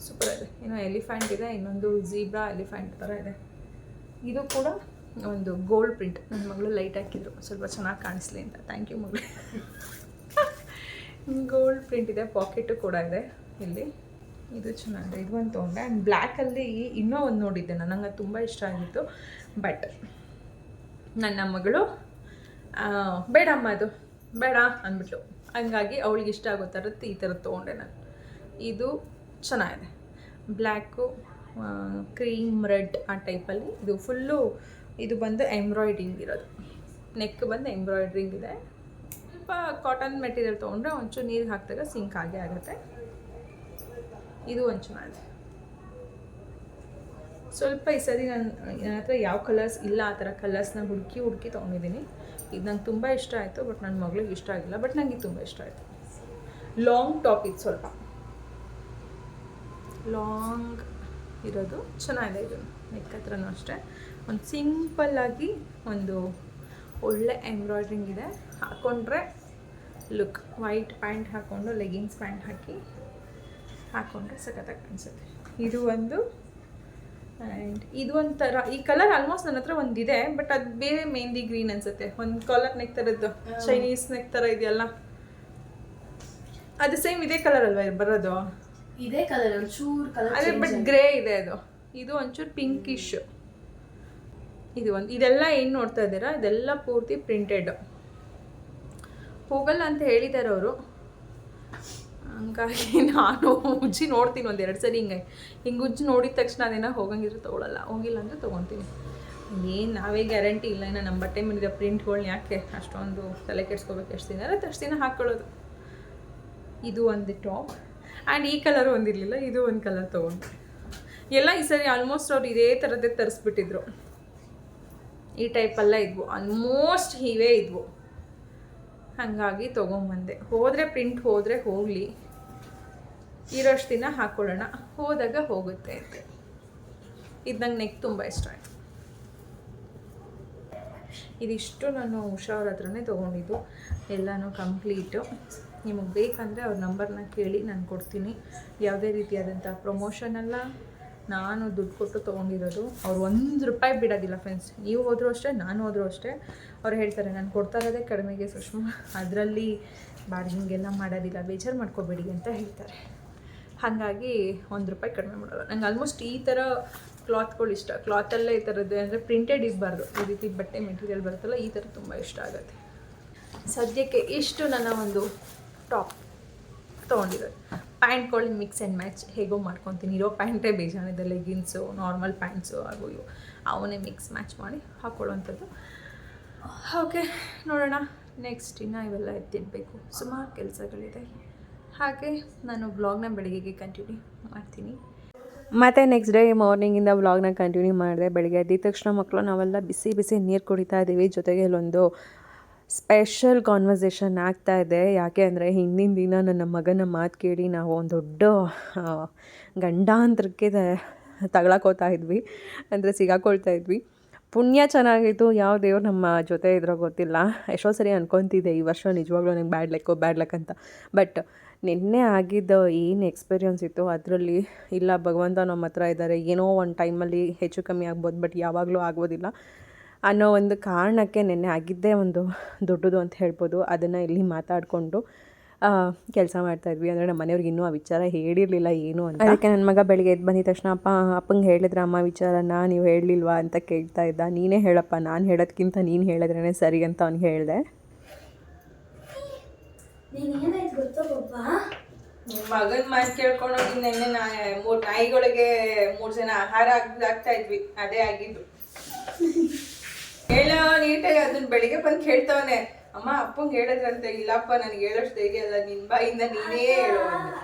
ಸೂಪರ್ ಇದೆ. ಏನೋ ಎಲಿಫೆಂಟ್ ಇದೆ, ಇನ್ನೊಂದು ಝೀಬ್ರಾ ಎಲಿಫೆಂಟ್ ಥರ ಇದೆ. ಇದು ಕೂಡ ಒಂದು ಗೋಲ್ಡ್ ಪ್ರಿಂಟ್ ನನ್ನ ಮಗಳು ಲೈಟ್ ಹಾಕಿದ್ರು. ಸ್ವಲ್ಪ ಚೆನ್ನಾಗಿ ಕಾಣಿಸ್ಲಿ ಅಂತ. ಥ್ಯಾಂಕ್ ಯು ಮಗಳು. ಗೋಲ್ಡ್ ಪ್ರಿಂಟ್ ಇದೆ ಪಾಕೆಟು ಕೂಡ ಇದೆ ಇಲ್ಲಿ. ಇದು ಚೆನ್ನಾಗಿದೆ. ಇದು ಒಂದು ತೊಗೊಂಡೆ ಆ್ಯಂಡ್ ಬ್ಲ್ಯಾಕಲ್ಲಿ ಇನ್ನೂ ಒಂದು ನೋಡಿದ್ದೆ ನಾನು. ನಂಗೆ ತುಂಬ ಇಷ್ಟ ಆಗಿತ್ತು. ಬಟ್ ನನ್ನ ಮಗಳು ಬೇಡಮ್ಮ ಅದು. ಬೇಡ ಅಂದ್ಬಿಟ್ಲು. ಹಂಗಾಗಿ ಅವಳಿಗೆ ಇಷ್ಟ ಆಗೋ ಥರದ್ದು ಈ ಥರದ್ದು ತೊಗೊಂಡೆ ನಾನು. ಇದು ಚೆನ್ನಾಗಿದೆ. ಬ್ಲ್ಯಾಕು ಕ್ರೀಮ್ ರೆಡ್ ಆ ಟೈಪಲ್ಲಿ ಇದು ಫುಲ್ಲು ಇದು ಬಂದು ಎಂಬ್ರಾಯ್ಡ್ರಿಂಗ್ ಇರೋದು. ನೆಕ್ ಬಂದು ಎಂಬ್ರಾಯ್ಡ್ರಿಂಗ್ ಇದೆ. ಸ್ವಲ್ಪ ಕಾಟನ್ ಮೆಟೀರಿಯಲ್ ತೊಗೊಂಡ್ರೆ ಒಂಚೂರು ನೀರಿಗೆ ಹಾಕಿದಾಗ ಸಿಂಕ್ ಆಗೇ ಆಗುತ್ತೆ. ಇದು ಒಂದು ಚೆನ್ನಾಗಿದೆ ಸ್ವಲ್ಪ ಈ ಸರಿ ನಾನು ನನ್ನ ಹತ್ರ ಯಾವ ಕಲರ್ಸ್ ಇಲ್ಲ ಆ ಥರ ಕಲರ್ಸ್ನ ಹುಡುಕಿ ಹುಡುಕಿ ತೊಗೊಂಡಿದ್ದೀನಿ. ಇದು ನಂಗೆ ತುಂಬ ಇಷ್ಟ ಆಯಿತು, ಬಟ್ ನನ್ನ ಮಗಳಿಗೆ ಇಷ್ಟ ಆಗಿಲ್ಲ, ಬಟ್ ನನಗೆ ತುಂಬ ಇಷ್ಟ ಆಯಿತು. ಲಾಂಗ್ ಟಾಪ್ ಇದು ಸ್ವಲ್ಪ. ಲಾಂಗ್ ಇರೋದು ಚೆನ್ನಾಗಿದೆ ಇದು ನೆಕ್ ಹತ್ರನೂ ಅಷ್ಟೇ. ಒಂದು ಸಿಂಪಲ್ಲಾಗಿ ಒಂದು ಒಳ್ಳೆ ಎಂಬ್ರಾಯ್ಡ್ರಿಂಗ್ ಇದೆ. ಹಾಕ್ಕೊಂಡ್ರೆ ಲುಕ್ ವೈಟ್ ಪ್ಯಾಂಟ್ ಹಾಕ್ಕೊಂಡು ಲೆಗಿನ್ಸ್ ಪ್ಯಾಂಟ್ ಹಾಕಿ ಹಾಕ್ಕೊಂಡ್ರೆ ಸಖತ್ತಾಗಿ ಅನ್ಸುತ್ತೆ. ಇದು ಒಂದು ಆ್ಯಂಡ್ ಇದು ಒಂಥರ ಈ ಕಲರ್ ಆಲ್ಮೋಸ್ಟ್ ನನ್ನ ಹತ್ರ ಒಂದಿದೆ ಬಟ್ ಅದು ಬೇರೆ ಮೆಹಂದಿ ಗ್ರೀನ್ ಅನ್ಸುತ್ತೆ. ಒಂದು ಕಾಲರ್ ನೆಕ್ ಥರದ್ದು ಚೈನೀಸ್ ನೆಕ್ ಥರ ಇದೆಯಲ್ಲ? ಅದು ಸೇಮ್ ಇದೇ ಕಲರ್ ಅಲ್ವಾ ಬರೋದು?
ಇದೇ ಕಲರ್ ಒಂಚೂರು ಕಲರ್
ಅದೇ ಬಟ್ ಗ್ರೇ ಇದೆ ಅದು. ಇದು ಒಂಚೂರು ಪಿಂಕಿಶ್ ಇದು ಒಂದು ಇದೆಲ್ಲ ಏನು ನೋಡ್ತಾ ಇದ್ದೀರಾ? ಇದೆಲ್ಲ ಪೂರ್ತಿ ಪ್ರಿಂಟೆಡ್ ಹೋಗಲ್ಲ ಅಂತ ಹೇಳಿದ್ದಾರೆ ಅವರು. ಹಂಗಾಗಿ ನಾನು ಉಜ್ಜಿ ನೋಡ್ತೀನಿ ಒಂದು ಎರಡು ಸರಿ ಹಿಂಗೆ ಹಿಂಗೆ ಉಜ್ಜಿ ನೋಡಿದ ತಕ್ಷಣ ಅದೇನೋ ಹೋಗಂಗಿದ್ರೆ ತೊಗೊಳಲ್ಲ. ಹೋಗಿಲ್ಲ ಅಂದರೆ ತೊಗೊತೀನಿ. ಏನು ನಾವೇ ಗ್ಯಾರಂಟಿ ಇಲ್ಲ, ಇನ್ನು ನಮ್ಮ ಬಟ್ಟೆ ಮೇಲಿರೋ ಪ್ರಿಂಟ್ಗಳ್ನ ಯಾಕೆ ಅಷ್ಟೊಂದು ತಲೆ ಕೆಡ್ಸ್ಕೋಬೇಕು ಎಷ್ಟು ದಿನ? ಅಷ್ಟು ದಿನ ಹಾಕ್ಕೊಳ್ಳೋದು
ಇದು ಒಂದು ಟಾಪ್ ಆ್ಯಂಡ್ ಈ ಕಲರ್ ಒಂದಿರಲಿಲ್ಲ ಇದು ಒಂದು ಕಲರ್ ತೊಗೊಂಡು ಎಲ್ಲ ಈ ಸರಿ ಆಲ್ಮೋಸ್ಟ್ ಅವ್ರು ಇದೇ ಥರದ್ದೇ ತರಿಸ್ಬಿಟ್ಟಿದ್ರು. ಈ ಟೈಪೆಲ್ಲ ಇದ್ವು. ಆಲ್ಮೋಸ್ಟ್ ಇವೇ ಇದ್ವು. ಹಾಗಾಗಿ ತೊಗೊಂಬಂದೆ. ಹೋದರೆ ಪ್ರಿಂಟ್ ಹೋದರೆ ಹೋಗಲಿ. ಇರೋಷ್ಟು ದಿನ ಹಾಕ್ಕೊಳ್ಳೋಣ ಹೋದಾಗ ಹೋಗುತ್ತೆ ಅಂತ. ಇದು ನಂಗೆ ನೆಕ್ ತುಂಬ ಇಷ್ಟ ಆಯಿತು. ಇದಿಷ್ಟು ನಾನು ಅವ್ರ ಹತ್ರನೇ ತೊಗೊಂಡಿದ್ದು. ಎಲ್ಲನೂ ಕಂಪ್ಲೀಟು. ನಿಮಗೆ ಬೇಕಂದರೆ ಅವ್ರ ನಂಬರ್ನ ಕೇಳಿ ನಾನು ಕೊಡ್ತೀನಿ. ಯಾವುದೇ ರೀತಿಯಾದಂಥ ಪ್ರಮೋಷನ್ ಅಲ್ಲ, ನಾನು ದುಡ್ಡು ಕೊಟ್ಟು ತೊಗೊಂಡಿರೋದು. ಅವ್ರು ಒಂದು ರೂಪಾಯಿ ಬಿಡೋದಿಲ್ಲ ಫ್ರೆಂಡ್ಸ್ ನೀವು ಹೋದರೂ ಅಷ್ಟೇ, ನಾನು ಹೋದರೂ ಅಷ್ಟೇ. ಅವ್ರು ಹೇಳ್ತಾರೆ, ನಾನು ಕೊಡ್ತಾ ಇರೋದೇ ಕಡಿಮೆಗೆ ಸುಷ್ಮಾ. ಅದರಲ್ಲಿ ಬಾರ್ಗಿಂಗೆಲ್ಲ ಮಾಡೋದಿಲ್ಲ, ಬೇಜಾರು ಮಾಡ್ಕೋಬೇಡಿ ಅಂತ ಹೇಳ್ತಾರೆ. ಹಾಗಾಗಿ ಒಂದು ರೂಪಾಯಿ ಕಡಿಮೆ ಮಾಡೋಲ್ಲ ನಂಗೆ ಆಲ್ಮೋಸ್ಟ್ ಈ ಥರ ಕ್ಲಾತ್ಗಳು ಇಷ್ಟ. ಕ್ಲಾತಲ್ಲೇ ಈ ಥರದ್ದು ಅಂದರೆ ಪ್ರಿಂಟೆಡ್ ಇರಬಾರ್ದು. ಈ ರೀತಿ ಬಟ್ಟೆ ಮೆಟೀರಿಯಲ್ ಬರುತ್ತಲ್ಲ, ಈ ಥರ ತುಂಬ ಇಷ್ಟ ಆಗುತ್ತೆ. ಸದ್ಯಕ್ಕೆ ಇಷ್ಟು ನನ್ನ ಒಂದು ಟಾಪ್ ತೊಗೊಂಡಿರೋದು. ಪ್ಯಾಂಟ್ಗಳು ಮಿಕ್ಸ್ ಆ್ಯಂಡ್ ಮ್ಯಾಚ್ ಹೇಗೋ ಮಾಡ್ಕೊತೀನಿ. ಇರೋ ಪ್ಯಾಂಟೇ ಬೇಜಾನಿದೆ ಲೆಗಿನ್ಸು ನಾರ್ಮಲ್ ಪ್ಯಾಂಟ್ಸು ಹಾಗೂ ಇವು. ಅವನ್ನೇ ಮಿಕ್ಸ್ ಮ್ಯಾಚ್ ಮಾಡಿ ಹಾಕ್ಕೊಳ್ಳೋವಂಥದ್ದು ಓಕೆ ನೋಡೋಣ. ನೆಕ್ಸ್ಟ್ ಇನ್ನು ಇವೆಲ್ಲ ಎತ್ತಿಡಬೇಕು. ಸುಮಾರು ಕೆಲಸಗಳಿದೆ. ಹಾಗೆ ನಾನು ಬ್ಲಾಗ್ನ ಬೆಳಗ್ಗೆಗೆ ಕಂಟಿನ್ಯೂ ಮಾಡ್ತೀನಿ.
ಮತ್ತು ನೆಕ್ಸ್ಟ್ ಡೇ ಮಾರ್ನಿಂಗಿಂದ ವ್ಲಾಗ್ನ ಕಂಟಿನ್ಯೂ ಮಾಡಿದೆ. ಬೆಳಿಗ್ಗೆ ಎದ್ದಿದ ತಕ್ಷಣ ಮಕ್ಕಳು ನಾವೆಲ್ಲ ಬಿಸಿ ಬಿಸಿ ನೀರು ಕುಡಿತಾ ಇದ್ದೀವಿ ಜೊತೆಗೆ ಇಲ್ಲೊಂದು ಸ್ಪೆಷಲ್ ಕಾನ್ವರ್ಸೇಷನ್ ಆಗ್ತಾ ಇದೆ. ಯಾಕೆ ಅಂದರೆ ಹಿಂದಿನ ದಿನ ನನ್ನ ಮಗನ ಮಾತು ಕೇಳಿ ನಾವು ಒಂದು ದೊಡ್ಡ ಗಂಡಾಂತರಕ್ಕೆ ತಗೊಳಕೋತಾ ಇದ್ವಿ. ಅಂದರೆ ಸಿಗಾಕೊಳ್ತಾ ಇದ್ವಿ. ಪುಣ್ಯ ಚೆನ್ನಾಗಿತ್ತು. ಯಾವ ದೇವ್ರು ನಮ್ಮ ಜೊತೆ ಇದ್ರೋ ಗೊತ್ತಿಲ್ಲ. ಎಷ್ಟೋ ಸರಿ ಅನ್ಕೊತಿದ್ದೆ ಈ ವರ್ಷ ನಿಜವಾಗ್ಲೂ ನಂಗೆ ಬ್ಯಾಡ್ ಲೆಕ್ಕೋ ಬ್ಯಾಡ್ ಲಕ್ ಅಂತ. ಬಟ್ ನಿನ್ನೆ ಆಗಿದ್ದ ಏನು ಎಕ್ಸ್ಪೀರಿಯನ್ಸ್ ಇತ್ತು ಅದರಲ್ಲಿ, ಇಲ್ಲ ಭಗವಂತ ನಮ್ಮ ಹತ್ರ ಇದ್ದಾರೆ ಏನೋ ಒಂದು ಟೈಮಲ್ಲಿ ಹೆಚ್ಚು ಕಮ್ಮಿ ಆಗ್ಬೋದು ಬಟ್ ಯಾವಾಗಲೂ ಆಗೋದಿಲ್ಲ ಅನ್ನೋ ಒಂದು ಕಾರಣಕ್ಕೆ ನಿನ್ನೆ ಆಗಿದ್ದೇ ಒಂದು ದೊಡ್ಡದು ಅಂತ ಹೇಳ್ಬೋದು. ಅದನ್ನು ಇಲ್ಲಿ ಮಾತಾಡಿಕೊಂಡು ಕೆಲಸ ಮಾಡ್ತಾಯಿದ್ವಿ ಅಂದರೆ ನಮ್ಮ ಮನೆಯವ್ರಿಗೆ ಇನ್ನೂ ಆ ವಿಚಾರ ಹೇಳಿರಲಿಲ್ಲ ಏನು ಅಂತ. ಅದಕ್ಕೆ ನನ್ನ ಮಗ ಬೆಳಿಗ್ಗೆ ಎದ್ದು ಬಂದಿದ್ದ ತಕ್ಷಣ, ಅಪ್ಪ, ಅಪ್ಪಂಗೆ ಹೇಳಿದ್ರೆ ಅಮ್ಮ ವಿಚಾರನ? ನೀವು ಹೇಳಲಿಲ್ವಾ? ಅಂತ ಕೇಳ್ತಾ ಇದ್ದ. ನೀನೇ ಹೇಳಪ್ಪ, ನಾನು ಹೇಳೋದಕ್ಕಿಂತ ನೀನು ಹೇಳಿದ್ರೇ ಸರಿ ಅಂತ ಅವ್ನಿಗೆ ಹೇಳಿದೆ.
ನೀನ್ ಏನಾಯ್ತು ಗೊತ್ತಾ ಪಪ್ಪ?
ಮಗನ್ ಮಾತು ಕೇಳ್ಕೊಂಡು ನಿನ್ನೆ ನೆನ್ನೆ ನಾ ಮೂರ್ ನಾಯಿಗಳಿಗೆ ಮೂರ್ ಜನ ಆಹಾರ ಆಗ್ತಾ ಹಾಕ್ತಾ ಇದ್ವಿ. ಅದೇ ಆಗಿದ್ದು. ಹೇಳೋ ನೀಟಾಗಿ ಅದನ್ನ ಬೆಳಿಗ್ಗೆ ಬಂದು ಕೇಳ್ತವನೆ. ಅಮ್ಮ ಅಪ್ಪಂಗೆ ಹೇಳಿದ್ರಂತೆ. ಇಲ್ಲಪ್ಪ ನನಗೆ ಹೇಳೋಷ್ಟು ಧೈರ್ಯ ಅಲ್ಲ ನಿನ್ ಬಾಯಿಂದ ನೀನೇ ಹೇಳು ಅಂದೆ.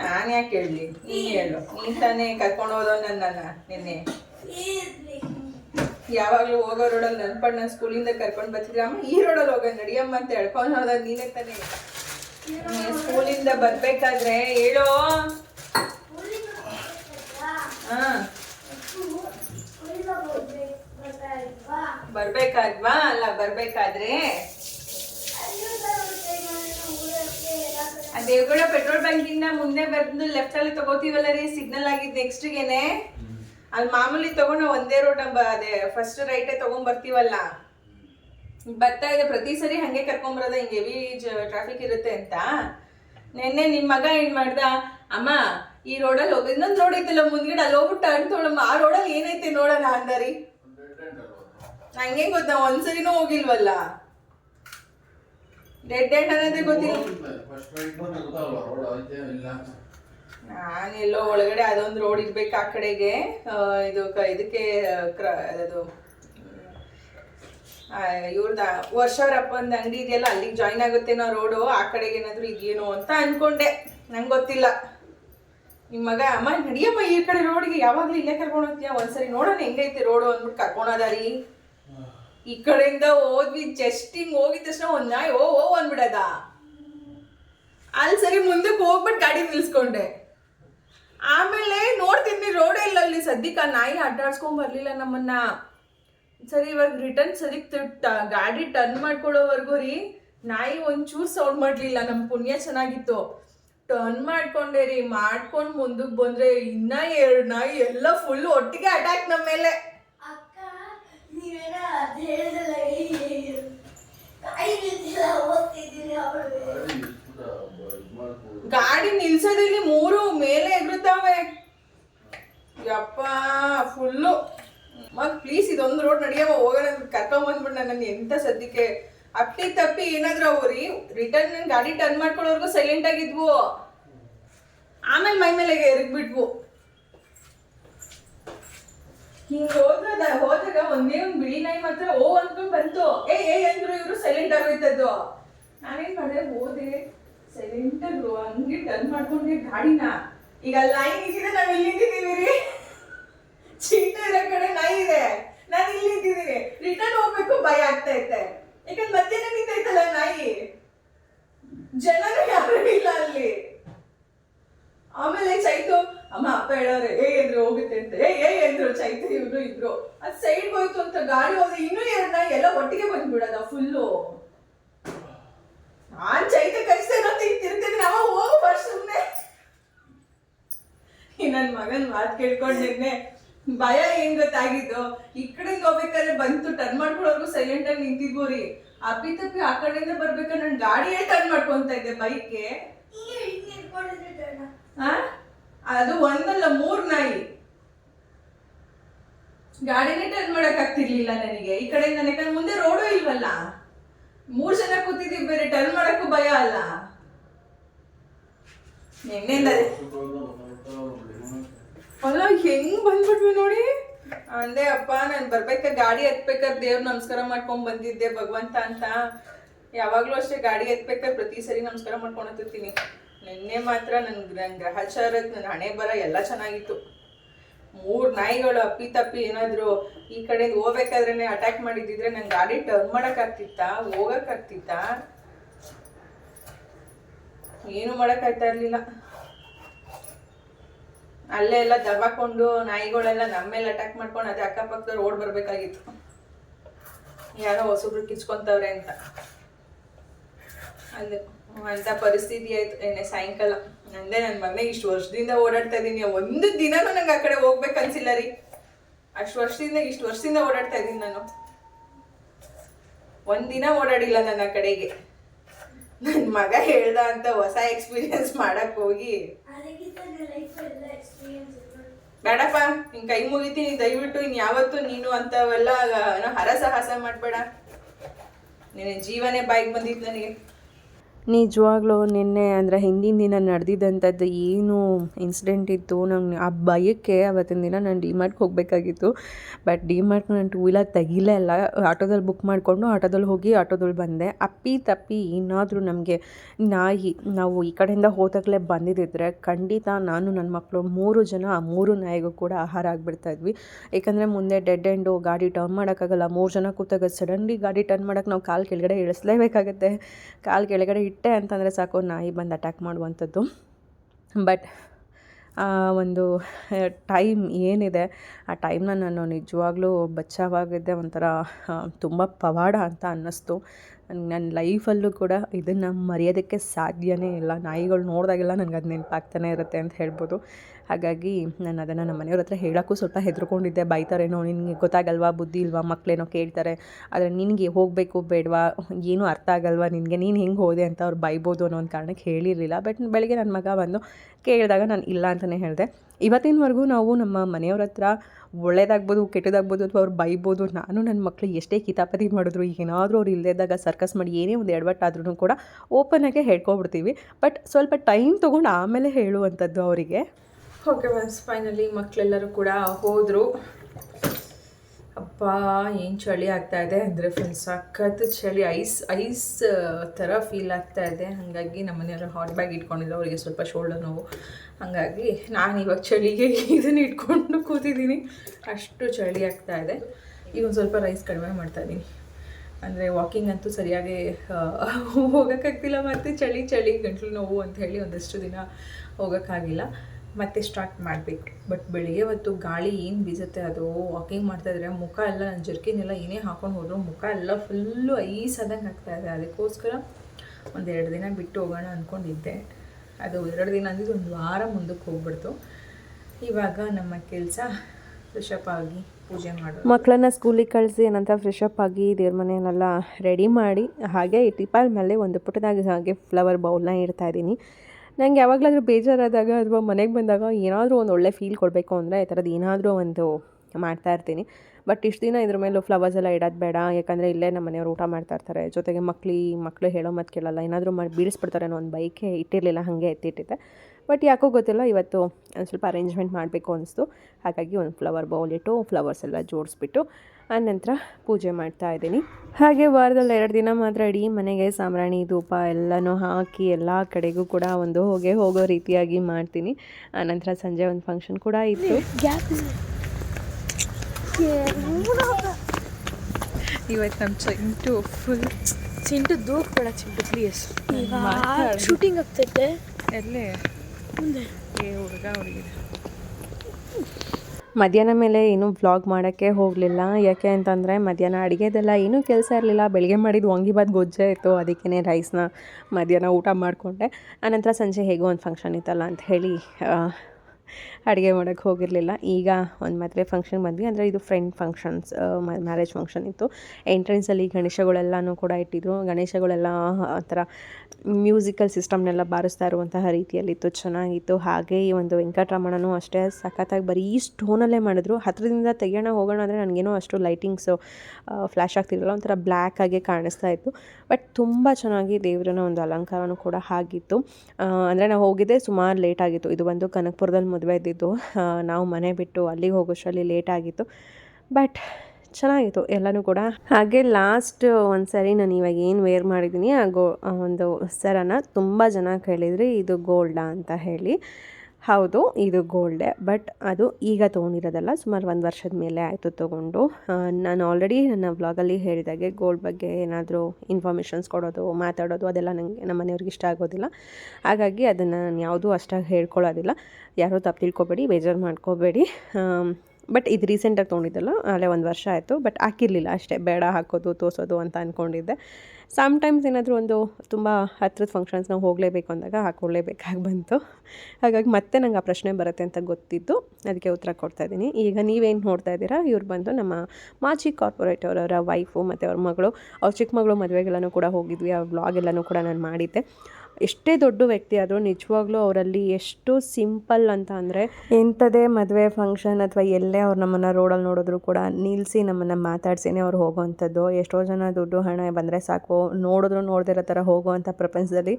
ನಾನ್ ಯಾಕೆ ಹೇಳಿ ನೀನ್ ಹೇಳು. ನೀನ್ ತಾನೇ ಕರ್ಕೊಂಡು ಹೋದವ ನನ್ನ ನಿನ್ನೆ. ಯಾವಾಗ್ಲೂ ಹೋಗೋ ರೋಡಲ್ಲಿ ನೆನ್ಪಡ್ ನಾನು ಸ್ಕೂಲಿಂದ ಕರ್ಕೊಂಡು ಬರ್ತಿದ್ರೆ? ಅಮ್ಮ, ಈ ರೋಡಲ್ಲಿ ಹೋಗೋಣ ನಡಿಯಮ್ಮ ಅಂತ ಹೇಳ್ಕೊಂಡು ಹೋದ ನೀನೇ ತಾನೇ. ಸ್ಕೂಲಿಂದ ಬರ್ಬೇಕಾದ್ರೆ ಹೇಳೋ? ಬರ್ಬೇಕಾದ್ವಾ? ಅಲ್ಲ, ಬರ್ಬೇಕಾದ್ರೆ? ದೇವಗೌಡ ಪೆಟ್ರೋಲ್ ಬಂಕಿಂದ ಮುಂದೆ ಬಂದು ಲೆಫ್ಟ್ ಅಲ್ಲಿ ತಗೋತೀವಲ್ಲ ರೀ, ಸಿಗ್ನಲ್ ಆಗಿದ್ ನೆಕ್ಸ್ಟ್ ಗೆನೆ? ಅಲ್ಲಿ ಮಾಮೂಲಿ ತಗೊಂಡು ಒಂದೇ ರೋಡ್ ಅದೇ ಫಸ್ಟ್ ರೈಟೇ ತಗೊಂಡ್ ಬರ್ತೀವಲ್ಲ? ಬರ್ತಾ ಇದೆ ಪ್ರತಿ ಸರಿ ಹಂಗೆ ಕರ್ಕೊಂಬರೋದ ಹಿಂಗೆ ಹೆವಿ ಟ್ರಾಫಿಕ್ ಇರುತ್ತೆ ಅಂತ. ನಿನ್ನೆ ನಿಮ್ಮ ಮಗ ಏನ್ ಮಾಡ್ದ? ಅಮ್ಮ ಈ ರೋಡಲ್ಲಿ ಹೋಗಿ ಇನ್ನೊಂದು ರೋಡ್ ಐತಲ್ಲ ಮುಂದ್ಗಡೆ ಅಲ್ಲಿ ಹೋಗ್ಬಿಟ್ಟು ಅಂತ ತೊಗೊಳಮ್ಮ. ಆ ರೋಡಲ್ಲಿ ಏನೈತಿ ನೋಡೋಣ ಅಂದರಿ? ನಂಗೆ ಗೊತ್ತ ಒಂದ್ಸರಿನೂ ಹೋಗಿಲ್ವಲ್ಲ? ಡೆಡ್ ಎಂಡ್ ಅನ್ನೋದೇ ಗೊತ್ತಿಲ್ಲ. ನಾನೆಲ್ಲೋ ಒಳಗಡೆ ಅದೊಂದು ರೋಡ್ ಇರ್ಬೇಕು ಆ ಕಡೆಗೆ. ಇದು ಇದಕ್ಕೆ ಅದು ಇವ್ರದ ವರ್ಷವರಪ್ಪಂದು ಅಂಗಡಿ ಇದೆಯಲ್ಲ, ಅಲ್ಲಿಗೆ ಜಾಯ್ನ್ ಆಗುತ್ತೇನೋ ರೋಡು ಆ ಕಡೆಗೆ ಏನಾದ್ರು ಇದೆಯೇನೋ ಅಂತ ಅನ್ಕೊಂಡೆ. ನಂಗೆ ಗೊತ್ತಿಲ್ಲ. ನಿಮ್ಮ ಮಗ, ಅಮ್ಮ, ನಡಿಯಮ್ಮ, ಈ ಕಡೆ ರೋಡ್ಗೆ ಯಾವಾಗ್ಲೂ ಇಲ್ಲೇ ಕರ್ಕೊಂಡು ಹೋಗ್ತೀಯ? ಒಂದ್ಸರಿ ನೋಡೋಣ, ಹೆಂಗೈತೆ ರೋಡು ಅಂದ್ಬಿಟ್ಟು ಕರ್ಕೊಂಡೋದಾರಿ ಈ ಕಡೆಯಿಂದ ಹೋದ್ವಿ ಜಸ್ಟ್ ಹಿಂಗ್ ಹೋಗಿದ ತಕ್ಷಣ ಒಂದ್ ನಾಯಿ, ಓ ಓ, ಅಂದ್ಬಿಡದ. ಅಲ್ಲಿ ಸರಿ ಮುಂದಕ್ಕೆ ಹೋಗ್ಬಿಟ್ಟು ಗಾಡಿ ನಿಲ್ಸ್ಕೊಂಡೆ. ಆಮೇಲೆ ನೋಡ್ತೀನಿ ರೋಡ್ ಇಲ್ಲ ಅಲ್ಲಿ ಸದ್ಯಕ್ಕೆ ನಾಯಿ ಅಡ್ಡಾಡ್ಸ್ಕೊಂಡ್ ಬರ್ಲಿಲ್ಲ ನಮ್ಮನ್ನ. ಸರಿ, ಇವಾಗ ರಿಟರ್ನ್ ಸದ್ಯಕ್ಕೆ ಗಾಡಿ ಟರ್ನ್ ಮಾಡ್ಕೊಳ್ಳೋವರೆಗೂ ರೀ, ನಾಯಿ ಒಂಚೂರು ಸೌಂಡ್ ಮಾಡಲಿಲ್ಲ ನಮ್ಮ ಪುಣ್ಯ ಚೆನ್ನಾಗಿತ್ತು. ಟರ್ನ್ ಮಾಡ್ಕೊಂಡೆ ರೀ, ಮಾಡ್ಕೊಂಡು ಮುಂದಕ್ಕೆ ಬಂದ್ರೆ ಇನ್ನ ಎರಡು ನಾಯಿ ಎಲ್ಲ ಫುಲ್ ಒಟ್ಟಿಗೆ ಅಟ್ಯಾಕ್ ನಮ್ಮ ಮೇಲೆ.
ನೀವೇನ
ಗಾಡಿ ನಿಲ್ಸೋದಿಲ್ಲಿ ಮೂರು ಮೇಲೆ ಎಗರುತ್ತಾವೆ ಯಪ್ಪ ಫುಲ್ಲು ಮತ್ ಪ್ಲೀಸ್ ಇದೊಂದು ರೋಡ್ ನಡಿಯವ, ಹೋಗೋಣ ನಾನು ನನ್ನ ಎಂತ ಸದ್ಯಕ್ಕೆ. ಅಪ್ಪಿ ತಪ್ಪಿ ಏನಾದ್ರು ಅವ್ರಿ ರಿಟರ್ನ್ ಗಾಡಿ ಟರ್ನ್ ಮಾಡ್ಕೊಳ್ಳೋರ್ಗು ಸೈಲೆಂಟ್ ಆಗಿದ್ವು. ಆಮೇಲೆ ಮೈ ಮೇಲೆ ಎರಗ್ಬಿಟ್ವು. ಹಿಂಗ್ ಹೋದ್ರದ, ಹೋದಾಗ ಒಂದೇ ಒಂದ್ ಬಿಳಿ ನಾಯಿ ಮಾತ್ರ, ಓ ಅಂದ್ಕೊಂಡು ಬಂತು. ಏ ಏ ಅಂದ್ರು ಇವ್ರು ಸೈಲೆಂಟ್ ಆಗೋಯ್ತದ್ದು. ನಾನೇನ್ ಮಾಡಿದೆ, ಹೋದೆ. ಸೈಲೆಂಟ್ ಆಗಿ ಹಂಗೆ ಟರ್ನ್ ಮಾಡ್ಕೊಂಡೆ ಗಾಡಿನ. ಈಗ ಲೈನ್ ಇದ್ರೆ ನಾವು ಇಲ್ಲಿ ನಿಂತಿದ್ದೀವಿ ರೀ. ಚೀಟ ಇರೋ ಕಡೆ ನಾಯಿ ಇದೆ. ನಾನು ಇಲ್ಲಿ ನಿಂತಿದ್ದೀನಿ ರಿಟರ್ನ್ ಹೋಗ್ಬೇಕು ಭಯ ಆಗ್ತಾ ಯಾಕಂದ್ರೆ ಮಧ್ಯಾಹ್ನ ನಿಂತೈತಲ್ಲ ನಾಯಿ. ಜನರು ಯಾರು ಇಲ್ಲ ಅಲ್ಲಿ. ಆಮೇಲೆ ಚೈತು, ಅಮ್ಮ, ಅಪ್ಪ ಹೇಳೋರು, ಏ ಎಂದ್ರು ಹೋಗುತ್ತೆ ಅಂತ. ಏ ಏ ಎಂದ್ರು, ಚೈತು, ಇವ್ರು ಇದ್ರು ಅದ್ ಸೈಡ್ ಹೋಯ್ತು ಅಂತ ಗಾಡಿ ಹೋದ್ರೆ ಇನ್ನೂ ಎರಡ್ ನಾಯಿ ಎಲ್ಲ ಒಟ್ಟಿಗೆ ಬಂದ್ಬಿಡೋದ ಫುಲ್ಲು ನಾನ್ ಚೈತೆ ಕಳಿಸ್ತೇನೋ ತಿರ್ತಿದ್ದೀನಿ ಅವ ಹೋಗು ಫಸ್ಟ್ ಸುಮ್ನೆ. ಈ ನನ್ ಮಗನ್ ಮಾತು ಕೇಳ್ಕೊಂಡು ನಿನ್ನೆ ಭಯ ಏನ್ ಗೊತ್ತಾಗಿದ್ದು? ಈ ಕಡೆಯಿಂದ ಹೋಗ್ಬೇಕಾದ್ರೆ ಬಂತು ಟರ್ನ್ ಮಾಡ್ಕೊಳೋರು ಸೈಲೆಂಟ್ ಆಗಿ ನಿಂತಿದ್ವು ರೀ ಅಪ್ಪಿ ತಪ್ಪಿ ಆ ಕಡೆಯಿಂದ ಬರ್ಬೇಕಾದ್ರೆ ನನ್ ಗಾಡಿಯೇ ಟರ್ನ್ ಮಾಡ್ಕೊಂತ ಇದ್ದೆ ಬೈಕ್ಗೆ? ಅದು ಒಂದಲ್ಲ, ಮೂರ್ ನಾಯಿ. ಗಾಡಿನೇ ಟರ್ನ್ ಮಾಡಕ್ ಆಗ್ತಿರ್ಲಿಲ್ಲ ನನಗೆ. ಈ ಕಡೆ ನನಗೆ ಮುಂದೆ ರೋಡು ಇಲ್ವಲ್ಲ? ಮೂರ್ ಜನ ಕೂತಿದೀವಿ ಬೇರೆ ಟರ್ನ್ ಮಾಡಕ್ಕೂ ಭಯ ಅಲ್ಲ. ಅಲ್ಲ, ಹೆಂಗ್ ಬಂದ್ಬಿಟ್ವಿ ನೋಡಿ. ಅಂದೆ, ಅಪ್ಪ, ನಾನು ಬರ್ಬೇಕ? ಗಾಡಿ ಹತ್ಬೇಕಾದ್ರೆ ದೇವ್ರ ನಮಸ್ಕಾರ ಮಾಡ್ಕೊಂಡ್ ಬಂದಿದ್ದೆ, ಭಗವಂತ ಅಂತ. ಯಾವಾಗ್ಲೂ ಅಷ್ಟೇ ಗಾಡಿ ಹತ್ಬೇಕಾದ್ರೆ ಪ್ರತಿ ಸರಿ ನಮಸ್ಕಾರ ಮಾಡ್ಕೊಂಡು ನಿನ್ನೆ ಮಾತ್ರ ನನ್ ನನ್ ಗ್ರಹಚಾರ ನನ್ನ ಹಣೆ ಬರ ಎಲ್ಲ ಚೆನ್ನಾಗಿತ್ತು. ಮೂರ್ ನಾಯಿಗಳು ಅಪ್ಪಿ ತಪ್ಪಿ ಏನಾದ್ರು ಈ ಕಡೆಯಿಂದ ಹೋಗ್ಬೇಕಾದ್ರೆ ಅಟ್ಯಾಕ್ ಮಾಡಿದಿದ್ರೆ ನನ್ ಗಾಡಿ ಟರ್ನ್ ಮಾಡಕ್ ಹೋಗೋಕ್ಕಾಗ್ತಿತ್ತಾ? ಏನು ಮಾಡಕ್ ಆಗ್ತಾ ಇರ್ಲಿಲ್ಲ. ಅಲ್ಲೇ ಎಲ್ಲ ದಬಾಕೊಂಡು ನಾಯಿಗಳೆಲ್ಲ ನಮ್ಮ ಮೇಲೆ ಅಟ್ಯಾಕ್ ಮಾಡ್ಕೊಂಡು ಅದೇ ಅಕ್ಕಪಕ್ಕದವ್ರು ಓಡ್ ಬರ್ಬೇಕಾಗಿತ್ತು. ಯಾರೋ ಹೊಸಬ್ರು ಕಿಚ್ಕೊಂತವ್ರೆ ಅಂತ. ಅದು. ಅಂತ ಪರಿಸ್ಥಿತಿ ಆಯ್ತು. ನಿನ್ನೆ ಸಾಯಂಕಾಲ. ನಂದೆ ನನ್ನ ಮಗನೇ ಇಷ್ಟು ವರ್ಷದಿಂದ ಓಡಾಡ್ತಾ ಇದ್ದೀನಿ ಒಂದು ದಿನನೂ ನಂಗೆ ಆ ಕಡೆ ಹೋಗ್ಬೇಕು ಅನ್ಸಿಲ್ಲ ರೀ. ಅಷ್ಟು ವರ್ಷದಿಂದ, ಇಷ್ಟು ವರ್ಷದಿಂದ ಓಡಾಡ್ತಾ ಇದ್ದೀನಿ ನಾನು. ಒಂದಿನ ಓಡಾಡಿಲ್ಲ ನನ್ನ ಕಡೆಗೆ. ನನ್ನ ಮಗ ಹೇಳ್ದ ಅಂತ ಹೊಸ ಎಕ್ಸ್ಪೀರಿಯನ್ಸ್ ಮಾಡಕ್ ಹೋಗಿ. ಬೇಡಪ್ಪ, ನಿನ್ ಕೈ ಮುಗಿತೀನಿ. ದಯವಿಟ್ಟು ಇನ್ ಯಾವತ್ತು ನೀನು ಅಂತವೆಲ್ಲ ಹರಸಾಹಸ ಮಾಡ್ಬೇಡ. ನಿನ್ನ ಜೀವನೇ ಬಾಯಿಗೆ ಬಂದಿತ್ತು ನನಗೆ.
ನಿಜವಾಗ್ಲೂ ನಿನ್ನೆ ಅಂದರೆ ಹಿಂದಿನ ದಿನ ನಡೆದಿದ್ದಂಥದ್ದು ಏನು ಇನ್ಸಿಡೆಂಟ್ ಇತ್ತು, ನಂಗೆ ಆ ಭಯಕ್ಕೆ ಅವತ್ತಿನ ದಿನ ನಾನು ಡಿಮಾರ್ಟ್ಗೆ ಹೋಗಬೇಕಾಗಿತ್ತು. ಬಟ್ ಡಿಮಾರ್ಟ್ ನಾನು ಟೂ ವೀಲರ್ ತೆಗಿಲೇ ಇಲ್ಲ. ಆಟೋದಲ್ಲಿ ಬುಕ್ ಮಾಡಿಕೊಂಡು ಆಟೋದಲ್ಲಿ ಹೋಗಿ ಆಟೋದಲ್ಲಿ ಬಂದೆ. ಅಪ್ಪಿ ತಪ್ಪಿ ಏನಾದರೂ ನಮಗೆ ನಾಯಿ, ನಾವು ಈ ಕಡೆಯಿಂದ ಹೋದಾಗಲೇ ಬಂದಿದ್ದಿದ್ರೆ ಖಂಡಿತ ನಾನು ನನ್ನ ಮಕ್ಕಳು ಮೂರು ಜನ, ಆ ಮೂರು ನಾಯಿಗೂ ಕೂಡ ಆಹಾರ ಆಗಿಬಿಡ್ತಾ ಇದ್ವಿ. ಏಕೆಂದರೆ ಮುಂದೆ ಡೆಡ್ ಎಂಡು ಗಾಡಿ ಟರ್ನ್ ಮಾಡೋಕ್ಕಾಗಲ್ಲ. ಮೂರು ಜನ ಕೂತಾಗ ಸಡನ್ಲಿ ಗಾಡಿ ಟರ್ನ್ ಮಾಡೋಕ್ಕೆ ನಾವು ಕಾಲು ಕೆಳಗಡೆ ಇಳಿಸ್ಲೇಬೇಕಾಗತ್ತೆ. ಕಾಲು ಕೆಳಗಡೆ ಇಟ್ಟೆ ಅಂತಂದರೆ ಸಾಕು, ನಾಯಿ ಬಂದು ಅಟ್ಯಾಕ್ ಮಾಡುವಂಥದ್ದು. ಬಟ್ ಒಂದು ಟೈಮ್ ಏನಿದೆ, ಆ ಟೈಮ್ನ ನಾನು ನಿಜವಾಗ್ಲೂ ಬಚ್ಚಾವಾಗಿದ್ದೆ ಒಂಥರ ತುಂಬ ಪವಾಡ ಅಂತ ಅನ್ನಿಸ್ತು. ನನ್ನ ಲೈಫಲ್ಲೂ ಕೂಡ ಇದನ್ನು ಮರೆಯೋದಕ್ಕೆ ಸಾಧ್ಯವೇ ಇಲ್ಲ. ನಾಯಿಗಳು ನೋಡಿದಾಗೆಲ್ಲ ನನಗೆ ಅದು ನೆನಪಾಗ್ತಾನೆ ಇರುತ್ತೆ ಅಂತ ಹೇಳ್ಬೋದು. ಹಾಗಾಗಿ ನಾನು ಅದನ್ನು ನಮ್ಮ ಮನೆಯವ್ರ ಹತ್ರ ಹೇಳೋಕ್ಕೂ ಸ್ವಲ್ಪ ಹೆದರ್ಕೊಂಡಿದ್ದೆ. ಬೈತಾರೇನೋ, ನಿನಗೆ ಗೊತ್ತಾಗಲ್ವಾ? ಬುದ್ಧಿ ಇಲ್ವಾ? ಮಕ್ಕಳೇನೋ ಕೇಳ್ತಾರೆ. ಆದರೆ ನಿನಗೆ ಹೋಗಬೇಕು ಬೇಡವಾ? ಏನೂ ಅರ್ಥ ಆಗಲ್ವಾ? ನಿನಗೆ ನೀನು ಹೆಂಗೆ ಹೋದೆ ಅಂತ ಅವ್ರು ಬೈಬೋದು ಅನ್ನೋ ಒಂದು ಕಾರಣಕ್ಕೆ ಹೇಳಿರಲಿಲ್ಲ. ಬಟ್ ಬೆಳಗ್ಗೆ ನನ್ನ ಮಗ ಬಂದು ಕೇಳಿದಾಗ ನಾನು ಇಲ್ಲ ಅಂತಲೇ ಹೇಳಿದೆ. ಇವತ್ತಿನವರೆಗೂ ನಾವು ನಮ್ಮ ಮನೆಯವ್ರ ಹತ್ರ ಒಳ್ಳೇದಾಗ್ಬೋದು, ಕೆಟ್ಟದಾಗ್ಬೋದು ಅಥವಾ ಅವ್ರು ಬೈಬೋದು, ನಾನು ನನ್ನ ಮಕ್ಕಳು ಎಷ್ಟೇ ಕಿತಾಪತಿ ಮಾಡಿದ್ರು, ಏನಾದರೂ ಅವ್ರು ಇಲ್ಲದಾಗ ಸರ್ಕಸ್ ಮಾಡಿ ಏನೇ ಒಂದು ಎಡವಟ್ಟಾದ್ರೂ ಕೂಡ ಓಪನಾಗೆ ಹೇಳ್ಕೊಬಿಡ್ತೀವಿ. ಬಟ್ ಸ್ವಲ್ಪ ಟೈಮ್ ತೊಗೊಂಡು ಆಮೇಲೆ ಹೇಳುವಂಥದ್ದು ಅವರಿಗೆ.
ಓಕೆ ಮ್ಯಾಮ್ಸ್ ಫೈನಲಿ ಮಕ್ಕಳೆಲ್ಲರೂ ಕೂಡ ಹೋದರು. ಅಪ್ಪ ಏನು ಚಳಿ ಆಗ್ತಾ ಇದೆ ಅಂದರೆ ಫುಲ್ ಸಖತ್ ಚಳಿ. ಐಸ್ ಐಸ್ ಥರ ಫೀಲ್ ಆಗ್ತಾ ಇದೆ. ಹಾಗಾಗಿ ನಮ್ಮ ಮನೆಯವರು ಹಾಟ್ ಬ್ಯಾಗ್ ಇಟ್ಕೊಂಡಿದ್ರು. ಅವರಿಗೆ ಸ್ವಲ್ಪ ಶೋಲ್ಡರ್ ನೋವು. ಹಾಗಾಗಿ ನಾನು ಇವಾಗ ಚಳಿಗೆ ಇದನ್ನು ಇಟ್ಕೊಂಡು ಕೂತಿದ್ದೀನಿ. ಅಷ್ಟು ಚಳಿ ಆಗ್ತಾ ಇದೆ. ಈಗ ಒಂದು ಸ್ವಲ್ಪ ರೈಸ್ ಕಡಿಮೆ ಮಾಡ್ತಾ ಇದ್ದೀನಿ ಅಂದರೆ ವಾಕಿಂಗ್ ಅಂತೂ ಸರಿಯಾಗಿ ಹೋಗೋಕ್ಕಾಗ್ತಿಲ್ಲ ಮತ್ತು ಚಳಿ ಚಳಿ, ಗಂಟ್ಲು ನೋವು ಅಂತ ಹೇಳಿ ಒಂದಷ್ಟು ದಿನ ಹೋಗೋಕ್ಕಾಗಿಲ್ಲ. ಮತ್ತೆ ಸ್ಟಾರ್ಟ್ ಮಾಡಬೇಕು. ಬಟ್ ಬೆಳಿಗ್ಗೆ ಹೊತ್ತು ಗಾಳಿ ಏನು ಬೀಸುತ್ತೆ ಅದು? ವಾಕಿಂಗ್ ಮಾಡ್ತಾಯಿದ್ರೆ ಮುಖ ಎಲ್ಲ ನನ್ನ ಜರ್ಕಿನೆಲ್ಲ ಏನೇ ಹಾಕೊಂಡು ಹೋದ್ರು ಮುಖ ಎಲ್ಲ ಫುಲ್ಲು ಐಸ್ ಆದಂಗೆ ಆಗ್ತಾ ಇದೆ. ಅದಕ್ಕೋಸ್ಕರ ಒಂದೆರಡು ದಿನ ಬಿಟ್ಟು ಹೋಗೋಣ ಅಂದ್ಕೊಂಡಿದ್ದೆ ಅದು ಎರಡು ದಿನ ಅಂದಿದ್ದು ಒಂದು ವಾರ ಮುಂದಕ್ಕೆ ಹೋಗ್ಬಿಡ್ತು. ಇವಾಗ ನಮ್ಮ ಕೆಲಸ ಫ್ರೆಶಪ್ ಆಗಿ ಪೂಜೆ ಮಾಡೋದು.
ಮಕ್ಕಳನ್ನ ಸ್ಕೂಲಿಗೆ ಕಳಿಸಿ ಏನಂತ ಫ್ರೆಶಪ್ ಆಗಿ ದೇವ್ರ ಮನೆಯನ್ನೆಲ್ಲ ರೆಡಿ ಮಾಡಿ ಹಾಗೆ ಈ ಟಿಪಾಲ್ ಮೇಲೆ ಒಂದು ಪುಟ್ಟದಾಗಿ ಹಾಗೆ ಫ್ಲವರ್ ಬೌಲ್ನ ಇಡ್ತಾ ಇದ್ದೀನಿ ನಂಗೆ ಯಾವಾಗಲಾದರೂ ಬೇಜಾರಾದಾಗ ಅಥವಾ ಮನೆಗೆ ಬಂದಾಗ ಏನಾದರೂ ಒಂದು ಒಳ್ಳೆ ಫೀಲ್ ಕೊಡಬೇಕು ಅಂದರೆ ಈ ಥರದ್ದು ಏನಾದರೂ ಒಂದು ಮಾಡ್ತಾ ಇರ್ತೀನಿ. ಬಟ್ ಇಷ್ಟು ದಿನ ಇದ್ರ ಮೇಲೂ ಫ್ಲವರ್ಸ್ ಎಲ್ಲ ಇಡೋದು ಬೇಡ. ಯಾಕಂದರೆ ಇಲ್ಲೇ ನಮ್ಮ ಮನೆಯವರು ಊಟ ಮಾಡ್ತಾ ಇರ್ತಾರೆ. ಜೊತೆಗೆ ಮಕ್ಳು ಮಕ್ಕಳು ಹೇಳೋ ಮತ್ತು ಕೇಳಲ್ಲ. ಏನಾದರೂ ಮಾಡಿ ಬೀಳಿಸ್ಬಿಡ್ತಾರೆ ಅನ್ನೋ ಒಂದು ಬೈಕೆ ಇಟ್ಟಿರಲಿಲ್ಲ, ಹಾಗೆ ಎತ್ತಿಟ್ಟಿದ್ದೆ. ಬಟ್ ಯಾಕೋ ಗೊತ್ತಿಲ್ಲ, ಇವತ್ತು ಒಂದು ಸ್ವಲ್ಪ ಅರೇಂಜ್ಮೆಂಟ್ ಮಾಡಬೇಕು ಅನಿಸ್ತು. ಹಾಗಾಗಿ ಒಂದು ಫ್ಲವರ್ ಬೌಲ್ ಇಟ್ಟು ಫ್ಲವರ್ಸ್ ಎಲ್ಲ ಜೋಡಿಸ್ಬಿಟ್ಟು ಆನಂತರ ಪೂಜೆ ಮಾಡ್ತಾ ಇದ್ದೀನಿ. ಹಾಗೆ ವಾರದಲ್ಲಿ ಎರಡು ದಿನ ಮಾತ್ರ ಇಡೀ ಮನೆಗೆ ಸಾಂಬ್ರಾಣಿ ಧೂಪ ಎಲ್ಲನೂ ಹಾಕಿ ಎಲ್ಲ ಕಡೆಗೂ ಕೂಡ ಒಂದು ಹೋಗೆ ಹೋಗೋ ರೀತಿಯಾಗಿ ಮಾಡ್ತೀನಿ. ಆನಂತರ ಸಂಜೆ ಒಂದು ಫಂಕ್ಷನ್ ಕೂಡ ಇತ್ತು.
ಇವತ್ತು ನಮ್ಮ ಚಿಂಟು ಫುಲ್
ಚಿಂಟು ದೂಕ್ಬೇಡ ಚಿಂಟು ಪ್ಲೀಸ್. ಶೂಟಿಂಗ್ ಆಗ್ತೈತೆ
ಎಲ್ಲೇ?
ಮುಂದೆ.
ಏ ಹುಡುಗ ಹುಡುಗಿ
ಮಧ್ಯಾಹ್ನ ಮೇಲೆ ಏನೂ ವ್ಲಾಗ್ ಮಾಡೋಕ್ಕೆ ಹೋಗಲಿಲ್ಲ. ಯಾಕೆ ಅಂತಂದರೆ ಮಧ್ಯಾಹ್ನ ಅಡುಗೆದೆಲ್ಲ ಏನೂ ಕೆಲಸ ಇರಲಿಲ್ಲ. ಬೆಳಗ್ಗೆ ಮಾಡಿದ ವಾಂಗಿಬಾತ್ ಗೊಜ್ಜೆ ಇತ್ತು. ಅದಕ್ಕೇ ರೈಸ್ನ ಮಧ್ಯಾಹ್ನ ಊಟ ಮಾಡಿಕೊಂಡೆ. ಆನಂತರ ಸಂಜೆ ಹೇಗೋ ಒಂದು ಫಂಕ್ಷನ್ ಇತ್ತಲ್ಲ ಅಂತ ಹೇಳಿ ಅಡುಗೆ ಮಾಡೋಕ್ಕೆ ಹೋಗಿರಲಿಲ್ಲ. ಈಗ ಒಂದು ಮದುವೆ ಫಂಕ್ಷನ್ ಬಂದ್ವಿ. ಅಂದರೆ ಇದು ಫ್ರೆಂಡ್ ಫಂಕ್ಷನ್ಸ್ ಮ್ಯಾರೇಜ್ ಫಂಕ್ಷನ್ ಇತ್ತು. ಎಂಟ್ರೆನ್ಸಲ್ಲಿ ಗಣೇಶಗಳೆಲ್ಲನೂ ಕೂಡ ಇಟ್ಟಿದ್ರು. ಗಣೇಶಗಳೆಲ್ಲ, ಆ ಥರ ಮ್ಯೂಸಿಕಲ್ ಸಿಸ್ಟಮ್ನೆಲ್ಲ ಬಾರಿಸ್ತಾ ಇರುವಂತಹ ರೀತಿಯಲ್ಲಿತ್ತು. ಚೆನ್ನಾಗಿತ್ತು. ಹಾಗೆ ಈ ಒಂದು ವೆಂಕಟರಮಣನೂ ಅಷ್ಟೇ ಸಖತ್ತಾಗಿ ಬರೀ ಸ್ಟೋನಲ್ಲೇ ಮಾಡಿದ್ರು. ಹತ್ತಿರದಿಂದ ತೆಗಿಯೋಣ, ಹೋಗೋಣ ಅಂದರೆ ನನಗೇನೋ ಅಷ್ಟು ಲೈಟಿಂಗ್ಸು ಫ್ಲ್ಯಾಶ್ ಆಗ್ತಿರಲಿಲ್ಲ ಒಂಥರ ಬ್ಲ್ಯಾಕ್ ಆಗಿ ಕಾಣಿಸ್ತಾ ಇತ್ತು. ಬಟ್ ತುಂಬ ಚೆನ್ನಾಗಿ ದೇವರನ್ನ ಒಂದು ಅಲಂಕಾರನೂ ಕೂಡ ಆಗಿತ್ತು. ಅಂದರೆ ನಾವು ಹೋಗಿದ್ದೆ ಸುಮಾರು ಲೇಟ್ ಆಗಿತ್ತು. ಇದು ಬಂದು ಕನಕಪುರದಲ್ಲಿ ಮದುವೆ ಇದ್ದಿದ್ದು ನಾವು ಮನೆ ಬಿಟ್ಟು ಅಲ್ಲಿಗೆ ಹೋಗೋಷ್ಟರಲ್ಲಿ ಲೇಟ್ ಆಗಿತ್ತು. ಬಟ್ ಚೆನ್ನಾಗಿತ್ತು ಎಲ್ಲನೂ ಕೂಡ. ಹಾಗೆ ಲಾಸ್ಟ್ ಒಂದು ಸರಿ ನಾನು ಇವಾಗ ಏನು ವೇರ್ ಮಾಡಿದ್ದೀನಿ, ಆ ಗೋ ಒಂದು ಸರನ ತುಂಬ ಜನ ಕೇಳಿದ್ರಿ, ಇದು ಗೋಲ್ಡಾ ಅಂತ ಹೇಳಿ. ಹೌದು, ಇದು ಗೋಲ್ಡೆ ಬಟ್ ಅದು ಈಗ ತೊಗೊಂಡಿರೋದಲ್ಲ, ಸುಮಾರು ಒಂದು ವರ್ಷದ ಮೇಲೆ ಆಯಿತು ತೊಗೊಂಡು. ನಾನು ಆಲ್ರೆಡಿ ನನ್ನ ವ್ಲಾಗಲ್ಲಿ ಹೇಳಿದಾಗೆ ಗೋಲ್ಡ್ ಬಗ್ಗೆ ಏನಾದರೂ ಇನ್ಫಾರ್ಮೇಷನ್ಸ್ ಕೊಡೋದು, ಮಾತಾಡೋದು, ಅದೆಲ್ಲ ನನಗೆ ನಮ್ಮ ಮನೆಯವ್ರಿಗೆ ಇಷ್ಟ ಆಗೋದಿಲ್ಲ. ಹಾಗಾಗಿ ಅದನ್ನು ನಾನು ಯಾವುದೂ ಅಷ್ಟಾಗಿ ಹೇಳ್ಕೊಳ್ಳೋದಿಲ್ಲ. ಯಾರೂ ತಪ್ಪು ತಿಳ್ಕೊಬೇಡಿ, ಬೇಜಾರು ಮಾಡ್ಕೋಬೇಡಿ. ಬಟ್ ಇದು ರೀಸೆಂಟಾಗಿ ತೊಗೊಂಡಿದ್ದಲ್ಲ, ಅಲ್ಲೇ ಒಂದು ವರ್ಷ ಆಯಿತು ಬಟ್ ಹಾಕಿರಲಿಲ್ಲ ಅಷ್ಟೇ. ಬೇಡ ಹಾಕೋದು, ತೋರಿಸೋದು ಅಂತ ಅಂದ್ಕೊಂಡಿದ್ದೆ ಟೈಮ್ಸ್ ಏನಾದರೂ ಒಂದು ತುಂಬ ಹತ್ರದ ಫಂಕ್ಷನ್ಸ್ ನಾವು ಹೋಗಲೇಬೇಕು ಅಂದಾಗ ಹಾಕ್ಕೊಳ್ಳೇಬೇಕಾಗಿ ಬಂತು. ಹಾಗಾಗಿ ಮತ್ತೆ ನಂಗೆ ಆ ಪ್ರಶ್ನೆ ಬರುತ್ತೆ ಅಂತ ಗೊತ್ತಿದ್ದು ಅದಕ್ಕೆ ಉತ್ತರ ಕೊಡ್ತಾ ಇದ್ದೀನಿ. ಈಗ ನೀವೇನು ನೋಡ್ತಾ ಇದ್ದೀರಾ? ಇವ್ರು ಬಂದು ನಮ್ಮ ಮಾಜಿ ಕಾರ್ಪೊರೇಟ್ ಅವರ ವೈಫು ಮತ್ತು ಅವ್ರ ಮಗಳು, ಅವ್ರ ಚಿಕ್ಕ ಮಗಳು ಮದುವೆಗೆಲ್ಲನೂ ಕೂಡ ಹೋಗಿದ್ವಿ ಆ ವ್ಲಾಗ್ ಎಲ್ಲನೂ ಕೂಡ ನಾನು ಮಾಡಿದ್ದೆ. ಎಷ್ಟೇ ದೊಡ್ಡ ವ್ಯಕ್ತಿ ಆದರೂ ನಿಜವಾಗ್ಲೂ ಅವರಲ್ಲಿ ಎಷ್ಟು ಸಿಂಪಲ್ ಅಂತ ಅಂದರೆ ಎಂಥದೇ ಮದುವೆ ಫಂಕ್ಷನ್ ಅಥವಾ ಎಲ್ಲೇ ಅವ್ರು ನಮ್ಮನ್ನು ರೋಡಲ್ಲಿ ನೋಡಿದ್ರು ಕೂಡ ನಿಲ್ಲಿಸಿ ನಮ್ಮನ್ನು ಮಾತಾಡ್ಸಿನೇ ಅವ್ರು ಹೋಗೋವಂಥದ್ದು. ಎಷ್ಟೋ ಜನ ದುಡ್ಡು ಹಣ ಬಂದರೆ ಸಾಕು ನೋಡಿದ್ರು ನೋಡ್ದಿರೋ ಥರ ಹೋಗುವಂಥ ಪ್ರಪಂಚದಲ್ಲಿ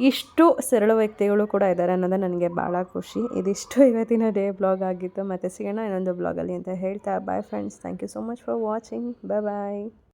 ಇಷ್ಟು ಸರಳ ವ್ಯಕ್ತಿಗಳು ಕೂಡ ಇದ್ದಾರೆ ಅನ್ನೋದು ನನಗೆ ಭಾಳ ಖುಷಿ. ಇದಿಷ್ಟು ಇವತ್ತಿನ ಡೇ ಬ್ಲಾಗ್ ಆಗಿತ್ತು. ಮತ್ತು ಸಿಗೋಣ ಇನ್ನೊಂದು ಬ್ಲಾಗಲ್ಲಿ ಅಂತ ಹೇಳ್ತಾ bye friends thank you so much for watching bye bye